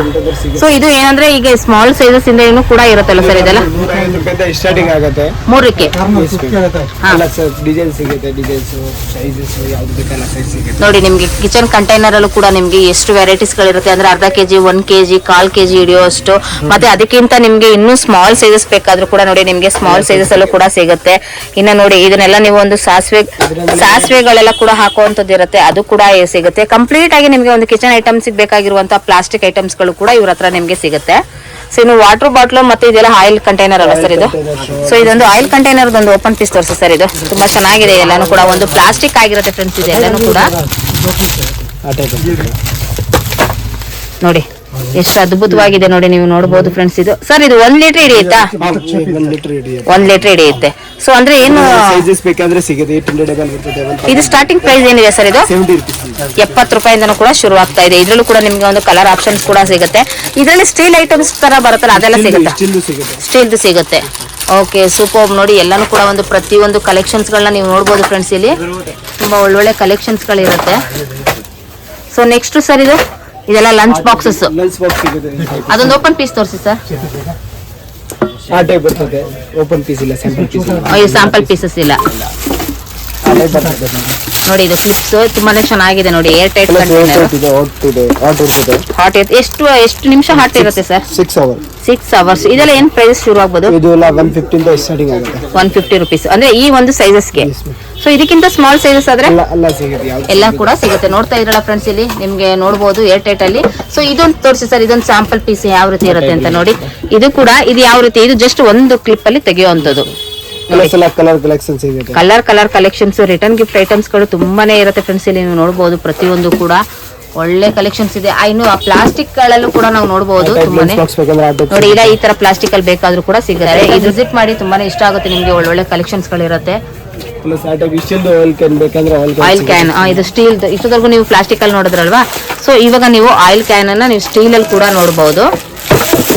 ಸೊ ಇದು ಏನಂದ್ರೆ ಈಗ ಸ್ಮಾಲ್ ಸೈಜಸ್ ಇಂದ ಏನು ಕೂಡ ಇರುತ್ತಲ್ಲ ಸರ್ ಇದೆಲ್ಲ? ಆಗುತ್ತೆ. ಮೂರಕ್ಕೆ. ಎಲ್ಲ ಡಿಸೈನ್ ಸಿಗುತ್ತೆ ಡಿಸೈನ್ಸ್ ಸೈಜಸ್ ಯಾವ್ದು ಬೇಕಲ್ಲ ಸೈಜ್ ಸಿಗುತ್ತೆ. ನೋಡಿ ನಿಮ್ಗೆ ಕಿಚನ್ ಕಂಟೈನರ್ ಅಲ್ಲೂ ಕೂಡ ನಿಮ್ಗೆ ಎಷ್ಟು ವೆರೈಟೀಸ್ ಗಳಿರುತ್ತೆ ಅಂದ್ರೆ ಅರ್ಧ ಕೆಜಿ ಒನ್ ಕೆಜಿ ಕಾಲ್ ಕೆಜಿ ಹಿಡಿಯೋಷ್ಟು ಮತ್ತೆ ಅದಕ್ಕಿಂತ ನಿಮ್ಗೆ ಇನ್ನೂ ಸ್ಮಾಲ್ ಸೈಜಸ್ ಬೇಕಾದ್ರೂ ಕೂಡ ನೋಡಿ ನಿಮ್ಗೆ ಸ್ಮಾಲ್ ಸೈಜಸ್ ಅಲ್ಲೂ ಕೂಡ ಸಿಗುತ್ತೆ. ಇನ್ನ ನೋಡಿ ಇದನ್ನೆಲ್ಲ ನೀವು ಒಂದು ಸಾಸಿವೆ ಸಾಸಿವೆಗಳೆಲ್ಲ ಕೂಡ ಹಾಕುವಂತದ್ದು ಇರುತ್ತೆ. ಅದು ಕೂಡ ಸಿಗುತ್ತೆ. ಕಂಪ್ಲೀಟ್ ಆಗಿ ನಿಮ್ಗೆ ಒಂದು ಕಿಚನ್ ಐಟಮ್ಸ್ ಬೇಕಾಗಿರುವಂತಹ ಪ್ಲಾಸ್ಟಿಕ್ ಐಟಮ್ಸ್ಗಳು ಕೂಡ ಇವ್ರ ಹತ್ರ ನಿಮ್ಗೆ ಸಿಗುತ್ತೆ. ಸೊ ಇನ್ನು ವಾಟರ್ ಬಾಟ್ಲು ಮತ್ತೆ ಇದೆಲ್ಲ ಆಯಿಲ್ ಕಂಟೈನರ್ ಅಲ್ಲ ಸರ್ ಇದು. ಸೊ ಇದೊಂದು ಆಯಿಲ್ ಕಂಟೈನರ್ ಒಂದು ಓಪನ್ ಪೀಸ್ ತೋರಿಸಿ ಸರ್ ಇದು. ತುಂಬಾ ಚೆನ್ನಾಗಿದೆ ಎಲ್ಲಾನು ಕೂಡ. ಒಂದು ಪ್ಲಾಸ್ಟಿಕ್ ಆಗಿರುತ್ತೆ ಫ್ರೆಂಡ್ಸ್ ಇದೆ ಎಲ್ಲಾನು ಕೂಡ. ನೋಡಿ ಎಷ್ಟು ಅದ್ಭುತವಾಗಿದೆ ನೋಡಿ ನೀವು ನೋಡಬಹುದು ಫ್ರೆಂಡ್ಸ್ ಇದು. ಸರ್ ಇದು ಒಂದ್ ಲೀಟರ್ ಹಿಡಿಯುತ್ತಾ? ಒಂದು ಲೀಟರ್ ಹಿಡಿಯುತ್ತೆ. ಸೊ ಅಂದ್ರೆ ಏನು ಇದು ಸ್ಟಾರ್ಟಿಂಗ್ ಪ್ರೈಸ್ ಏನಿದೆ ಸರ್ ಇದು? ಎಪ್ಪತ್ತು ರೂಪಾಯಿಂದನೂ ಕೂಡ ಶುರು ಆಗ್ತಾ ಇದೆ. ಇದ್ರಲ್ಲೂ ಕೂಡ ನಿಮ್ಗೆ ಒಂದು ಕಲರ್ ಆಪ್ಷನ್ಸ್ ಕೂಡ ಸಿಗುತ್ತೆ. ಇದರಲ್ಲಿ ಸ್ಟೀಲ್ ಐಟಮ್ಸ್ ತರ ಬರುತ್ತಲ್ಲ ಅದೆಲ್ಲ ಸಿಗುತ್ತೆ? ಸ್ಟಿಲ್ ಸಿಗುತ್ತೆ. ಸ್ಟೀಲ್ದು ಸಿಗುತ್ತೆ. ಓಕೆ ಸೂಪರ್ ನೋಡಿ ಎಲ್ಲಾನು ಕೂಡ ಒಂದು ಪ್ರತಿಯೊಂದು ಕಲೆಕ್ಷನ್ಸ್ಗಳನ್ನ ನೀವು ನೋಡ್ಬೋದು ಫ್ರೆಂಡ್ಸ್ ಇಲ್ಲಿ. ತುಂಬಾ ಒಳ್ಳೊಳ್ಳೆ ಕಲೆಕ್ಷನ್ಸ್ಗಳಿರುತ್ತೆ ಸೊ ನೆಕ್ಸ್ಟ್ ಸರ್ ಇದು? ಇದೆಲ್ಲ ಲಂಚ್ ಬಾಕ್ಸಸ್ ಅದೊಂದು ಓಪನ್ ಪೀಸ್ ತೋರಿಸಿ ಸರ್ ಆ ಟೈಪ್ ಬರ್ತದೆ. ಓಪನ್ ಪೀಸ್ ಇಲ್ಲ ಸ್ಯಾಂಪಲ್ ಪೀಸ್ ಸ್ಯಾಂಪಲ್ ಪೀಸಸ್ ಇಲ್ಲ. ನೋಡಿ ಇದು ಕ್ಲಿಪ್ಸ್ ತುಂಬಾನೇ ಚೆನ್ನಾಗಿದೆ ನೋಡಿ ಏರ್ ಟೈಟ್ ಕಂಟೈನರ್ ಹಾಟ್ ಎಷ್ಟು ಎಷ್ಟು ನಿಮಿಷ ಹಾಟ್ ಇರುತ್ತೆ sir six hour six hours ಇದೆಲ್ಲ ಏನ್ ಪ್ರೈಸ್ ಶುರು ಆಗ್ಬೋದು? ಇದು ಒನ್ ಫಿಫ್ಟಿಂದ ಸ್ಟಾರ್ಟಿಂಗ್ ಆಗುತ್ತೆ. ಒನ್ ಫಿಫ್ಟಿ ರುಪೀಸ್ ಅಂದ್ರೆ ಈ ಒಂದು ಸೈಜಸ್ಗೆ. ಸೊ ಇದಕ್ಕಿಂತ ಸ್ಮಾಲ್ ಸೈಜಸ್ ಆದ್ರೆ ಎಲ್ಲ ಎಲ್ಲ ಸಿಗುತ್ತೆ ಎಲ್ಲ ಕೂಡ ಸಿಗುತ್ತೆ. ನೋಡ್ತಾ ಇದ್ರಲ್ಲ ಫ್ರೆಂಡ್ಸ್ ಇಲ್ಲಿ ನಿಮ್ಗೆ ನೋಡಬಹುದು ಏರ್ ಟೈಟ್ ಅಲ್ಲಿ. ಸೊ ಇದೊಂದು ತೋರಿಸಿ ಸರ್ ಇದೊಂದು ಸ್ಯಾಂಪಲ್ ಪೀಸ್ ಯಾವ ರೀತಿ ಇರುತ್ತೆ ಅಂತ ನೋಡಿ. ಇದು ಕೂಡ ಇದು ಯಾವ ರೀತಿ? ಇದು ಜಸ್ಟ್ ಒಂದು ಕ್ಲಿಪ್ ಅಲ್ಲಿ ತೆಗೆಯುವಂತದ್ದು colour colour colour collections return gift ಐಟಮ್ಸ್ಗಳು ತುಂಬಾನೇ ಇರುತ್ತೆ ಫ್ರೆಂಡ್ಸ್ ಇಲ್ಲಿ ನೀವು ನೋಡಬಹುದು ಪ್ರತಿಯೊಂದು ಕೂಡ ಒಳ್ಳೆ ಕಲೆಕ್ಷನ್ಸ್ ಇದೆ. ಆ, ಇನ್ನು ಆ ಪ್ಲಾಸ್ಟಿಕ್ ಗಳಲ್ಲೂ ಕೂಡ ನಾವು ನೋಡಬಹುದು ತುಂಬಾನೇ. ನೋಡಿ ಇಲ್ಲ ಈ ತರ ಪ್ಲಾಸ್ಟಿಕ್ ಅಲ್ಲಿ ಬೇಕಾದ್ರೂ ಕೂಡ ಸಿಗುತ್ತೆ. ಇದು ವಿಸಿಟ್ ಮಾಡಿ ತುಂಬಾನೇ ಇಷ್ಟ ಆಗುತ್ತೆ ನಿಮ್ಗೆ ಒಳ್ಳೊಳ್ಳೆ ಕಲೆಕ್ಷನ್ಸ್ ಗಳಿರುತ್ತೆ. ಆಯಿಲ್ ಕ್ಯಾನ್ ಬೇಕಂದ್ರೆ ಆಯಿಲ್ ಆಯಿಲ್ ಇದು ಸ್ಟೀಲ್ ಇಷ್ಟದವರೆಗೂ ನೀವು ಪ್ಲಾಸ್ಟಿಕ್ ಅಲ್ಲಿ ನೋಡಿದ್ರಲ್ವಾ? ಸೊ ಇವಾಗ ನೀವು ಆಯಿಲ್ ಕ್ಯಾನ್ ಅನ್ನ ನೀವು ಸ್ಟೀಲ್ ಅಲ್ಲಿ ಕೂಡ ನೋಡಬಹುದು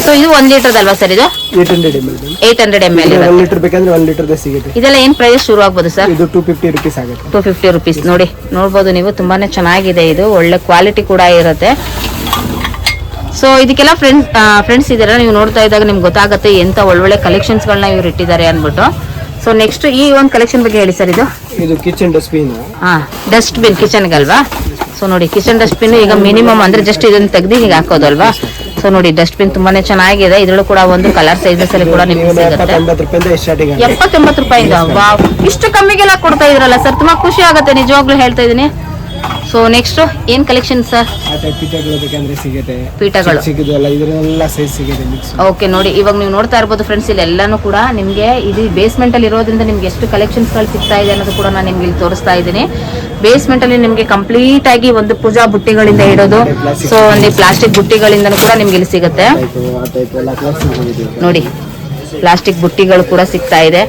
ಸೊ ಇದು ಒಂದ್ ಲೀಟರ್ ಅಲ್ವಾ ಸರ್ ಇದು eight hundred M L eight hundred M L one litre ಬೇಕಂದ್ರೆ ಒನ್ ಲೀಟರ್ ಸಿಗುತ್ತೆ. ಇದೆಲ್ಲ ಏನ್ ಪ್ರೈಸ್ ಶುರು ಆಗ್ಬೋದು ಸರ್ ಇದು ಟೂ ಫಿಫ್ಟಿ ರುಪೀಸ್ ಆಗುತ್ತೆ. ಟೂ ಫಿಫ್ಟಿ ರುಪೀಸ್ ನೋಡಿ ನೋಡ್ಬೋದು ನೀವು ತುಂಬಾನೇ ಚೆನ್ನಾಗಿದೆ ಇದು. ಒಳ್ಳೆ ಕ್ವಾಲಿಟಿ ಕೂಡ ಇರುತ್ತೆ. ಸೊ ಇದಕ್ಕೆಲ್ಲ ಫ್ರೆಂಡ್ಸ್ ಫ್ರೆಂಡ್ಸ್ ಇದೆಲ್ಲ ನೀವು ನೋಡ್ತಾ ಇದ್ದಾಗ ನಿಮ್ಗೆ ಗೊತ್ತಾಗುತ್ತೆ ಎಂತ ಒಳ್ಳೊಳ್ಳೆ ಕಲೆಕ್ಷನ್ಸ್ ಗಳನ್ನ ಇವ್ರು ಇಟ್ಟಿದ್ದಾರೆ ಅನ್ಬಿಟ್ಟು ಸೊ ನೆಕ್ಸ್ಟ್ ಈ ಒಂದು ಕಲೆಕ್ಷನ್ ಬಗ್ಗೆ ಹೇಳಿ ಸರ್ ಇದು. ಇದು ಕಿಚನ್ ಡಸ್ಟ್ಬಿನ್ ಹಾ ಡಸ್ಟ್ಬಿನ್ ಕಿಚನ್ಗೆ ಅಲ್ವಾ ಸೊ ನೋಡಿ ಕಿಚನ್ ಡಸ್ಟ್ಬಿನ್ ಈಗ ಮಿನಿಮಮ್ ಅಂದ್ರೆ ಜಸ್ಟ್ ಇದನ್ನ ತೆಗ್ದು ಹೀಗೆ ಹಾಕೋದಲ್ವಾ? ಸೊ ನೋಡಿ ಡಸ್ಟ್ಬಿನ್ ತುಂಬಾನೇ ಚೆನ್ನಾಗಿದೆ. ಇದ್ರಲ್ಲೂ ಕೂಡ ಒಂದು ಕಲರ್ ಸೈಜಸ್ ಅಲ್ಲಿ ಕೂಡ ನಿಮ್ಗೆ ಸಿಗುತ್ತೆ. ರೂಪಾಯಿ ಎಪ್ಪತ್ತೆಂಬತ್ತು ರೂಪಾಯಿಂದ? ವಾವ್. ಇಷ್ಟು ಕಮ್ಮಿಗೆಲ್ಲ ಕೊಡ್ತಾ ಇದ್ರಲ್ಲ ಸರ್? ತುಂಬಾ ಖುಷಿ ಆಗುತ್ತೆ. ನಿಜವಾಗ್ಲೂ ಹೇಳ್ತಾ ಇದೀನಿ ಸೊ ನೆಕ್ಸ್ಟ್ ಏನ್ ಕಲೆಕ್ಷನ್ ಸರ್ ಆ ಟೈಪ್ ಪೀಠಗಳು ಬೇಕಂದ್ರೆ ಸಿಗುತ್ತೆ. ಪೀಠಗಳು. ಸಿಗುದಲ್ಲ ಇದರೆಲ್ಲ ಸೈಜ್ ಸಿಗುತ್ತೆ ಮಿಕ್ಸ್ ಓಕೆ ನೋಡಿ ಇವಾಗ ನೀವು ನೋಡ್ತಾ ಇರ್ಬೋದು ಫ್ರೆಂಡ್ಸ್ ಇಲ್ಲಿ ಎಲ್ಲಾನು ಕೂಡ ನಿಮಗೆ ಇದು ಬೇಸ್ಮೆಂಟ್ ಅಲ್ಲಿ ಇರೋದ್ರಿಂದ ನಿಮ್ಗೆ ಎಷ್ಟು ಕಲೆಕ್ಷನ್ಸ್ಗಳು ಸಿಗ್ತಾ ಇದೆ ಅನ್ನೋದು ಕೂಡ ನಾನು ನಿಮ್ಗೆ ಇಲ್ಲಿ ತೋರಿಸ್ತಾ ಇದ್ದೀನಿ. ಬೇಸ್ಮೆಂಟ್ ಅಲ್ಲಿ ನಿಮ್ಗೆ ಕಂಪ್ಲೀಟ್ ಆಗಿ ಒಂದು ಪೂಜಾ ಬುಟ್ಟಿಗಳಿಂದ ಇಡೋದು. ಸೊ ಒಂದು ಪ್ಲಾಸ್ಟಿಕ್ ಬುಟ್ಟಿಗಳಿಂದ ಕೂಡ ನಿಮ್ಗೆ ಇಲ್ಲಿ ಸಿಗುತ್ತೆ. ನೋಡಿ ಪ್ಲಾಸ್ಟಿಕ್ ಬುಟ್ಟಿಗಳು ಕೂಡ ಸಿಗ್ತಾ ಇದೆ.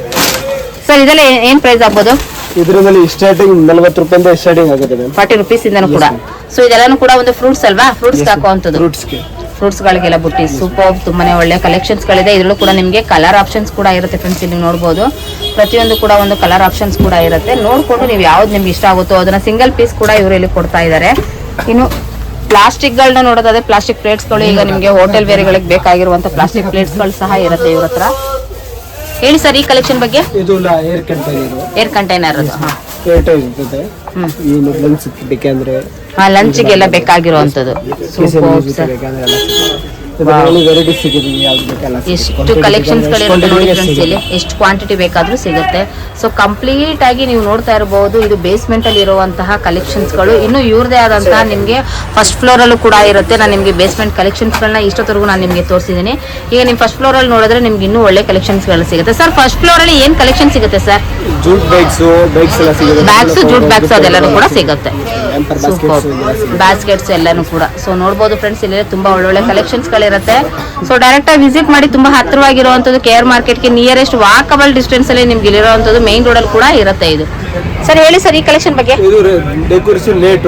ಸರ್ ಇದೆಲ್ಲ ಏನ್ ಪ್ರೈಸ್ ಆಗ್ಬೋದು? ಇದರಲ್ಲಿ ಸ್ಟಾರ್ಟಿಂಗ್ ನಲವತ್ತು ರೂಪಾಯಿಂದ ಸ್ಟಾರ್ಟಿಂಗ್ ಆಗುತ್ತೆ ಮ್ಯಾಮ್ ಫಾರ್ಟಿ ರುಪೀಸ್ ಇಂದನೂ ಕೂಡ. ಸೊ ಇದೆಲ್ಲಾನು ಕೂಡ ಒಂದು ಫ್ರೂಟ್ಸ್ ಅಲ್ವಾ? ಫ್ರೂಟ್ಸ್ ಹಾಕುವಂಥದ್ದು ಫ್ರೂಟ್ಸ್ಗೆ ಫ್ರೂಟ್ಸ್ ಗಳಿಗೆಲ್ಲ ಬುಟ್ಟಿ ಸೂಪರ್ ತುಂಬಾನೇ ಒಳ್ಳೆ ಕಲೆಕ್ಷನ್ಸ್ ಗಳಿದೆ. ಇದ್ರಲ್ಲೂ ಕೂಡ ನಿಮಗೆ ಕಲರ್ ಆಪ್ಷನ್ಸ್ ಕೂಡ ಇರುತ್ತೆ ಫ್ರೆಂಡ್ಸ್ ಇಲ್ಲಿ ನೋಡಬಹುದು ಪ್ರತಿಯೊಂದು ಕೂಡ ಒಂದು ಕಲರ್ ಆಪ್ಷನ್ಸ್ ಕೂಡ ಇರುತ್ತೆ. ನೋಡ್ಕೊಂಡು ನೀವು ಯಾವ್ದು ನಿಮ್ಗೆ ಇಷ್ಟ ಆಗುತ್ತೋ ಅದನ್ನ ಸಿಂಗಲ್ ಪೀಸ್ ಕೂಡ ಇವರು ಇಲ್ಲಿ ಕೊಡ್ತಾ ಇದ್ದಾರೆ ಇನ್ನು ಪ್ಲಾಸ್ಟಿಕ್ ಗಳನ್ನ ನೋಡೋದಾದ್ರೆ ಪ್ಲಾಸ್ಟಿಕ್ ಪ್ಲೇಟ್ಸ್ಗಳು ಈಗ ನಿಮಗೆ ಹೋಟೆಲ್ ವೇರಿಗಳಿಗೆ ಬೇಕಾಗಿರುವಂತ ಪ್ಲಾಸ್ಟಿಕ್ ಪ್ಲೇಟ್ಸ್ಗಳು ಸಹ ಇರುತ್ತೆ ಇವ್ರ ಹತ್ರ. ಹೇಳಿ ಸರ್ ಈ ಕಲೆಕ್ಷನ್ ಬಗ್ಗೆ? ಇದು ಏರ್ ಕಂಟೈನರ್ ಏರ್ ಕಂಟೈನರ್ ಇರ್ತದೆ. ಈ ಲಂಚ್ ಬೇಕಂದ್ರೆ ಹಾ ಲಂಚ್ಗೆಲ್ಲ ಬೇಕಾಗಿರುವಂತದ್ದು ಇದರಲ್ಲಿ ವೆರೈಟಿ ಸಿಗುತ್ತೆ ಯಾವ್ದು ಬೇಕಲ್ಲ ಎಷ್ಟು ಕಲೆಕ್ಷನ್ಸ್ ಗಳಿರುತ್ತೆ ಎಷ್ಟು ಕ್ವಾಂಟಿಟಿ ಬೇಕಾದ್ರೂ ಸಿಗುತ್ತೆ. ಸೊ ಕಂಪ್ಲೀಟ್ ಆಗಿ ನೀವು ನೋಡ್ತಾ ಇರಬಹುದು ಇದು ಬೇಸ್ಮೆಂಟ್ ಅಲ್ಲಿ ಇರುವಂತಹ ಕಲೆಕ್ಷನ್ಸ್ಗಳು. ಇನ್ನು ಇವ್ರದೇ ಆದಂತಹ ನಿಮ್ಗೆ ಫಸ್ಟ್ ಫ್ಲೋರ್ ಅಲ್ಲೂ ಕೂಡ ಇರುತ್ತೆ. ನಾನು ನಿಮ್ಗೆ ಬೇಸ್ಮೆಂಟ್ ಕಲೆಕ್ಷನ್ಸ್ ಗಳನ್ನ ಇಷ್ಟೊತ್ತರೆಗೂ ನಾನು ನಿಮ್ಗೆ ತೋರಿಸಿದ್ದೀನಿ. ಈಗ ನಿಮ್ ಫಸ್ಟ್ ಫ್ಲೋರ್ ಅಲ್ಲಿ ನೋಡಿದ್ರೆ ನಿಮ್ಗೆ ಇನ್ನೂ ಒಳ್ಳೆ ಕಲೆಕ್ಷನ್ಸ್ಗಳು ಸಿಗುತ್ತೆ. ಸರ್ ಫಸ್ಟ್ ಫ್ಲೋರ್ ಅಲ್ಲಿ ಏನ್ ಕಲೆಕ್ಷನ್ ಸಿಗುತ್ತೆ ಸರ್ ಜೂಟ್ ಬ್ಯಾಗ್ಸ್ ಬೈಕ್ಸ್ ಎಲ್ಲ ಸಿಗುತ್ತೆ. ಬ್ಯಾಗ್ಸ್ ಜೂಟ್ ಬ್ಯಾಗ್ಸ್ ಅದೆಲ್ಲರೂ ಕೂಡ ಸಿಗುತ್ತೆ. ಬಾಸ್ಕೆಟ್ಸ್ ಎಲ್ಲಾನು ಕೂಡ. ಸೊ ನೋಡಬಹುದು ಫ್ರೆಂಡ್ಸ್ ಇಲ್ಲಿ ತುಂಬಾ ಒಳ್ಳೊಳ್ಳೆ ಕಲೆಕ್ಷನ್ಸ್ ಗಳಿರುತ್ತೆ. ಸೊ ಡೈರೆಕ್ಟ್ ಆಗಿ ವಿಸಿಟ್ ಮಾಡಿ ತುಂಬಾ ಹತ್ತಿರವಾಗಿರುವಂತದ್ದು ಕೇರ್ ಮಾರ್ಕೆಟ್ಗೆ ನಿಯರೆಸ್ಟ್ ವಾಕಬಲ್ ಡಿಸ್ಟೆನ್ಸ್ ಅಲ್ಲಿ ನಿಮ್ಗೆ ಇಲ್ಲಿರುವಂತದ್ದು ಮೇನ್ ರೋಡ್ ಅಲ್ಲಿ ಕೂಡ ಇರುತ್ತೆ ಇದು. ಸರ್ ಹೇಳಿ ಸರ್ ಈ ಕಲೆಕ್ಷನ್ ಬಗ್ಗೆ? Decoration net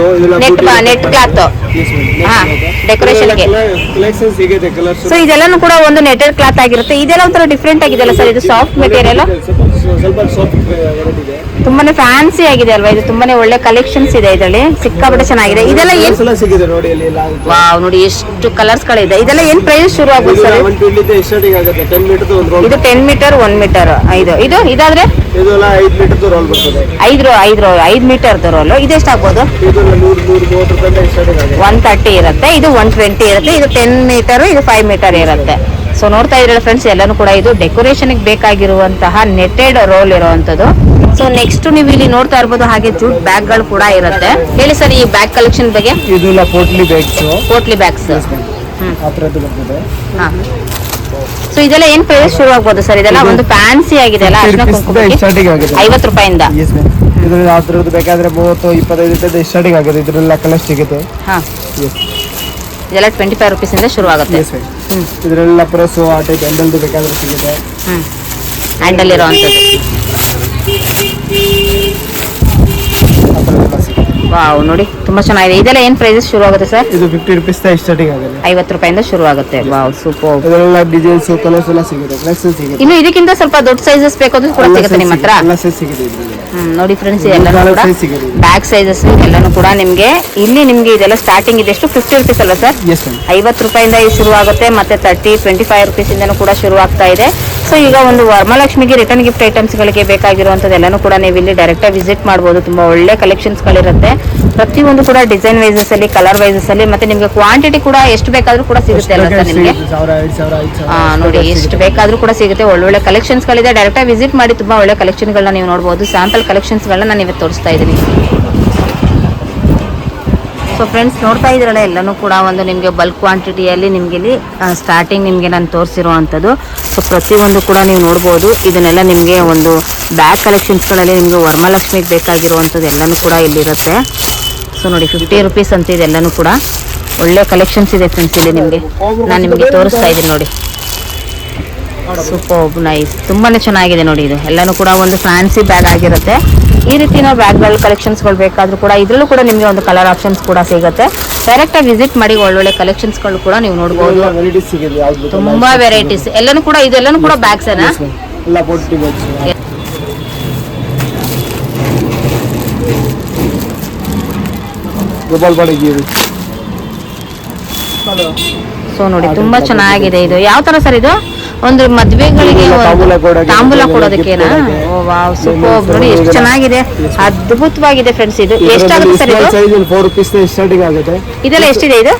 net cloth decoration so ಇದೆಲ್ಲಾನು ಕೂಡ ಒಂದು ನೆಟೆಡ್ ಕ್ಲಾತ್ ಆಗಿರುತ್ತೆ. ಇದೆಲ್ಲ ಒಂಥರ ಡಿಫ್ರೆಂಟ್ ಆಗಿದೆಲ್ಲ ಸರ್ ಇದು ಸಾಫ್ಟ್ ಮೆಟೀರಿಯಲ್ ಸ್ವಲ್ಪ ಸಾಫ್ಟ್ ಇದೆ ತುಂಬಾನೇ ಫ್ಯಾನ್ಸಿ ಆಗಿದೆ ಅಲ್ವಾ? ಇದು ತುಂಬಾನೇ ಒಳ್ಳೆ ಕಲೆಕ್ಷನ್ಸ್ ಇದೆ ಇದರಲ್ಲಿ. ಸಿಕ್ಕಾಪಟ್ಟೆ ಚೆನ್ನಾಗಿದೆ. ಇದೆಲ್ಲ ಏನ್ ಸಿಗಿದೆ ನೋಡಿ ಎಲ್ಲ ವಾವ್ ನೋಡಿ ಎಷ್ಟು ಕಲರ್ಸ್ ಗಳಿದೆ. ಇದೆಲ್ಲ ಏನ್ ಪ್ರೈಸ್ ಶುರು ಆಗ್ಬೋದು ಸರ್? ಒನ್ ಟ್ವೆಂಟಿ ಸ್ಟಾರ್ಟಿಂಗ್ ಆಗುತ್ತೆ. ಟೆನ್ ಮೀಟರ್ ಒಂದು ರೋಲ್ ಇದು ಟೆನ್ ಮೀಟರ್ ಒನ್ ಮೀಟರ್ ಇದು ಇದು ಇದಾದ್ರೆ? ಇದು ಎಲ್ಲ ಐದು ಮೀಟರ್ ರೋಲ್ ಬರ್ತದೆ. ಐದು ಐದು ಐದು ಮೀಟರ್ ರೋಲು ಇದೆಷ್ಟಾಗ್ಬೋದು ಇದು ನೂರು ನೂರು ಮೂವತ್ತು ರೂಪಾಯಿ ಸ್ಟಾರ್ಟಿಂಗ್ ಆಗುತ್ತೆ. ಒನ್ ತರ್ಟಿ ಇರುತ್ತೆ. ಇದು ಒನ್ ಟ್ವೆಂಟಿ ಇರುತ್ತೆ. ಇದು ಟೆನ್ ಮೀಟರ್ ಇದು ಫೈವ್ ಮೀಟರ್ ಇರುತ್ತೆ. ಸೊ ನೋಡ್ತಾ ಇದ್ರೆ ಫ್ರೆಂಡ್ಸ್ ಎಲ್ಲಾನು ಕೂಡ ಇದು ಡೆಕೋರೇಷನ್ ಬೇಕಾಗಿರುವಂತಹ ನೆಟೆಡ್ ರೋಲ್ ಇರುವಂತದ್ದು ಸೊ ನೆಕ್ಸ್ಟ್ ನೀವು ಇಲ್ಲಿ ನೋಡ್ತಾ ಇರ್ಬೋದು ಹಾಗೆ ಜೂಟ್ ಬ್ಯಾಗ್ಗಳು ಕೂಡ ಇರುತ್ತೆ. ಹೇಳಿ ಸರ್ ಈ ಬ್ಯಾಗ್ ಕಲೆಕ್ಷನ್ ಬಗ್ಗೆ. ಇದು ಎಲ್ಲ potli bags potli bags so ಇದೆಲ್ಲ ಏನ್ ಪ್ರೈಸ್ ಶುರು ಆಗ್ಬೋದು ಸರ್? ಇದೆಲ್ಲ ಒಂದು ಫ್ಯಾನ್ಸಿ ಆಗಿದೆ ಅಲ್ಲ ಐವತ್ತು ರೂಪಾಯಿಂದ. ಇದ್ರಲ್ಲಿ ಆ ಥರದ್ದು ಬೇಕಾದ್ರೆ ಮೂವತ್ತು ಇಪ್ಪತ್ತೈದು ಸ್ಟಾರ್ಟಿಂಗ್ ಆಗಿದೆ. ಇದರೆಲ್ಲ ಕಲರ್ ಸಿಗುತ್ತೆ ಇದೆಲ್ಲ ಟ್ವೆಂಟಿ ಫೈವ್ ರುಪೀಸ್ ಇಂದ ಶುರು ಆಗುತ್ತೆ ಇದರೆಲ್ಲ ಪ್ರೆಸ್ ಆ ಟೈಪ್ ಹ್ಯಾಂಡಲ್ದು ಬೇಕಾದ್ರೆ ಸಿಗುತ್ತೆ. ಹ್ಯಾಂಡಲ್ ಆ ಸಿಗುತ್ತೆ ವಾವ್ ನೋಡಿ ತುಂಬಾ ಚೆನ್ನಾಗಿದೆ. ಇದೆಲ್ಲ ಏನ್ ಪ್ರೈಸಸ್ ಶುರು ಆಗುತ್ತೆ ಸರ್? ಇದು ಫಿಫ್ಟಿ ರುಪೀಸ್ ಸ್ಟಾರ್ಟಿಂಗ್ ಆಗುತ್ತೆ ಐವತ್ತು ರೂಪಾಯಿಂದ ಶುರು ಆಗುತ್ತೆ ವಾವ್ ಸೂಪರ್ ಇದೆಲ್ಲ ಡಿಸೈನ್ಸ್ ಕಲರ್ಸ್ ಎಲ್ಲ ಸಿಗುತ್ತೆ ಕಲೆಕ್ಷನ್ ಸಿಗುತ್ತೆ. ಇನ್ನು ಇದಕ್ಕಿಂತ ಸ್ವಲ್ಪ ದೊಡ್ಡ ಸೈಜಸ್ ಬೇಕಾದ್ರೂ ಕೂಡ ಸಿಗುತ್ತೆ ನಿಮ್ಮ ಹತ್ರ. ಎಲ್ಲ ಸಿಗುತ್ತೆ ನೋಡಿ ಫ್ರೆಂಡ್ಸ್ ಎಲ್ಲಾನು ಕೂಡ ಬ್ಯಾಗ್ ಸೈಜಸ್ ಎಲ್ಲಾನು ಕೂಡ ನಿಮಗೆ ಇಲ್ಲಿ ನಿಮಗೆ ಇದೆಲ್ಲ ಸ್ಟಾರ್ಟಿಂಗ್ ಇದೆ. ಎಷ್ಟು? ಫಿಫ್ಟಿ ರುಪೀಸ್ ಅಲ್ಲ ಸರ್? ಐವತ್ತು ರೂಪಾಯಿಂದ ಶುರು ಆಗುತ್ತೆ ಮತ್ತೆ ತರ್ಟಿ ಟ್ವೆಂಟಿ ಫೈವ್ ರುಪೀಸ್ ಇಂದನೂ ಕೂಡ ಶುರು ಆಗ್ತಾ ಇದೆ. ಸೊ ಈಗ ಒಂದು ವರಮಹಾಲಕ್ಷ್ಮಿಗೆ ರಿಟರ್ನ್ ಗಿಫ್ಟ್ ಐಟಮ್ಸ್ಗಳಿಗೆ ಬೇಕಾಗಿರುವಂಥದ್ದೆಲ್ಲನೂ ಕೂಡ ನೀವು ಇಲ್ಲಿ ಡೈರೆಕ್ಟಾಗಿ ವಿಸಿಟ್ ಮಾಡ್ಬೋದು. ತುಂಬ ಒಳ್ಳೆ ಕಲೆಕ್ಷನ್ಸ್ಗಳಿರುತ್ತೆ ಪ್ರತಿಯೊಂದು ಕೂಡ ಡಿಸೈನ್ ವೈಸಸ್ ಅಲ್ಲಿ ಕಲರ್ ವೈಸಸ್ ಅಲ್ಲಿ ಮತ್ತೆ ನಿಮಗೆ ಕ್ವಾಂಟಿಟಿ ಕೂಡ ಎಷ್ಟು ಬೇಕಾದ್ರೂ ಕೂಡ ಸಿಗುತ್ತೆ ಅಲ್ಲ ಸರ್ ನಿಮಗೆ? ನೋಡಿ ಎಷ್ಟು ಬೇಕಾದ್ರೂ ಕೂಡ ಸಿಗುತ್ತೆ. ಒಳ್ಳೊಳ್ಳೆ ಕಲೆಕ್ಷನ್ಸ್ ಗಳಿದೆ. ಡೈರೆಕ್ಟ್ ಆಗಿ ವಿಸಿಟ್ ಮಾಡಿ ತುಂಬಾ ಒಳ್ಳೆ ಕಲೆಕ್ಷನ್ಗಳನ್ನ ನೀವು ನೋಡಬಹುದು ಸ್ಯಾಂಪಲ್ ಕಲೆಕ್ಷನ್ಸ್ ಗಳನ್ನ ನಾನು ಇವತ್ತು ತೋರಿಸ್ತಾ ಇದ್ದೀನಿ. ಸೊ ಫ್ರೆಂಡ್ಸ್ ನೋಡ್ತಾ ಇದ್ರಲ್ಲ, ಎಲ್ಲನೂ ಕೂಡ ಒಂದು ನಿಮಗೆ ಬಲ್ಕ್ ಕ್ವಾಂಟಿಟಿಯಲ್ಲಿ ನಿಮಗೆ ಇಲ್ಲಿ ಸ್ಟಾರ್ಟಿಂಗ್ ನಿಮಗೆ ನಾನು ತೋರಿಸಿರುವಂಥದ್ದು. ಸೊ ಪ್ರತಿಯೊಂದು ಕೂಡ ನೀವು ನೋಡ್ಬೋದು. ಇದನ್ನೆಲ್ಲ ನಿಮಗೆ ಒಂದು ಬ್ಯಾಗ್ ಕಲೆಕ್ಷನ್ಸ್ಗಳಲ್ಲಿ ನಿಮಗೆ ವರ್ಮಲಕ್ಷ್ಮಿಗೆ ಬೇಕಾಗಿರುವಂಥದ್ದು ಎಲ್ಲನೂ ಕೂಡ ಇಲ್ಲಿರುತ್ತೆ. ಸೊ ನೋಡಿ ಫಿಫ್ಟಿ ರುಪೀಸ್ ಅಂತ ಇದೆಲ್ಲನೂ ಕೂಡ. ಒಳ್ಳೆ ಕಲೆಕ್ಷನ್ಸ್ ಇದೆ ಫ್ರೆಂಡ್ಸ್ ಇಲ್ಲಿ ನಿಮಗೆ. ನಾನು ನಿಮಗೆ ತೋರಿಸ್ತಾ ಇದ್ದೀನಿ ನೋಡಿ. ಸೂಪರ್ ನೈಸ್ ತುಂಬಾನೇ ಚೆನ್ನಾಗಿದೆ ನೋಡಿ ಇದು. ಎಲ್ಲನೂ ಕೂಡ ಒಂದು ಫ್ಯಾನ್ಸಿ ಬ್ಯಾಗ್ ಆಗಿರುತ್ತೆ. ಈ ರೀತಿ ನಾವು ಬ್ಯಾಗ್ಗಳು ಕಲೆಕ್ಷನ್ಸ್ಗಳು ಬೇಕಾದರೂ ಕೂಡ ಇದ್ರಲ್ಲೂ ಕೂಡ ನಿಮಗೆ ಒಂದು ಕಲರ್ ಆಪ್ಷನ್ಸ್ ಕೂಡ ಸಿಗುತ್ತೆ. ಡೈರೆಕ್ಟ್ ಆಗಿ ವಿಸಿಟ್ ಮಾಡಿ ಒಳ್ಳೊಳ್ಳೆ ಕಲೆಕ್ಷನ್ಸ್ಗಳು ಕೂಡ ನೀವು ನೋಡ್ಬೋದು. ತುಂಬಾ ವೆರೈಟೀಸ್ ಎಲ್ಲನೂ ಕೂಡ ಇದೆಲ್ಲನೂ ಕೂಡ ಬ್ಯಾಗ್ಸ್ ಏನಾ ಎಲ್ಲ ಪೊಟ್ಟಿ ಬಾಕ್ಸ್ ಗೋಪಾಲ್ ಬಾಡಿಗೆ ಸೊ ನೋಡಿ ತುಂಬಾ ಚೆನ್ನಾಗಿದೆ ಇದು. ಯಾವ ತರ ಸರ್ ಇದು? ಒಂದು ಮದ್ವೆಗಳಿಗೆ ತಾಂಬೂಲ ಕೊಡೋದಕ್ಕೇನಾ ವಾವ್ ಸೂಪರ್. ನೋಡಿ ಎಷ್ಟು ಚೆನ್ನಾಗಿದೆ. ಅದ್ಭುತವಾಗಿದೆ ಫ್ರೆಂಡ್ಸ್ ಇದು. ಎಷ್ಟಾಗುತ್ತೆ ಸರ್ ಇದು? ಫೋರ್ ರುಪೀಸ್ ಸ್ಟಾರ್ಟಿಂಗ್ ಆಗುತ್ತೆ. ಇದೆಲ್ಲ ಎಷ್ಟಿದೆ ಇದು?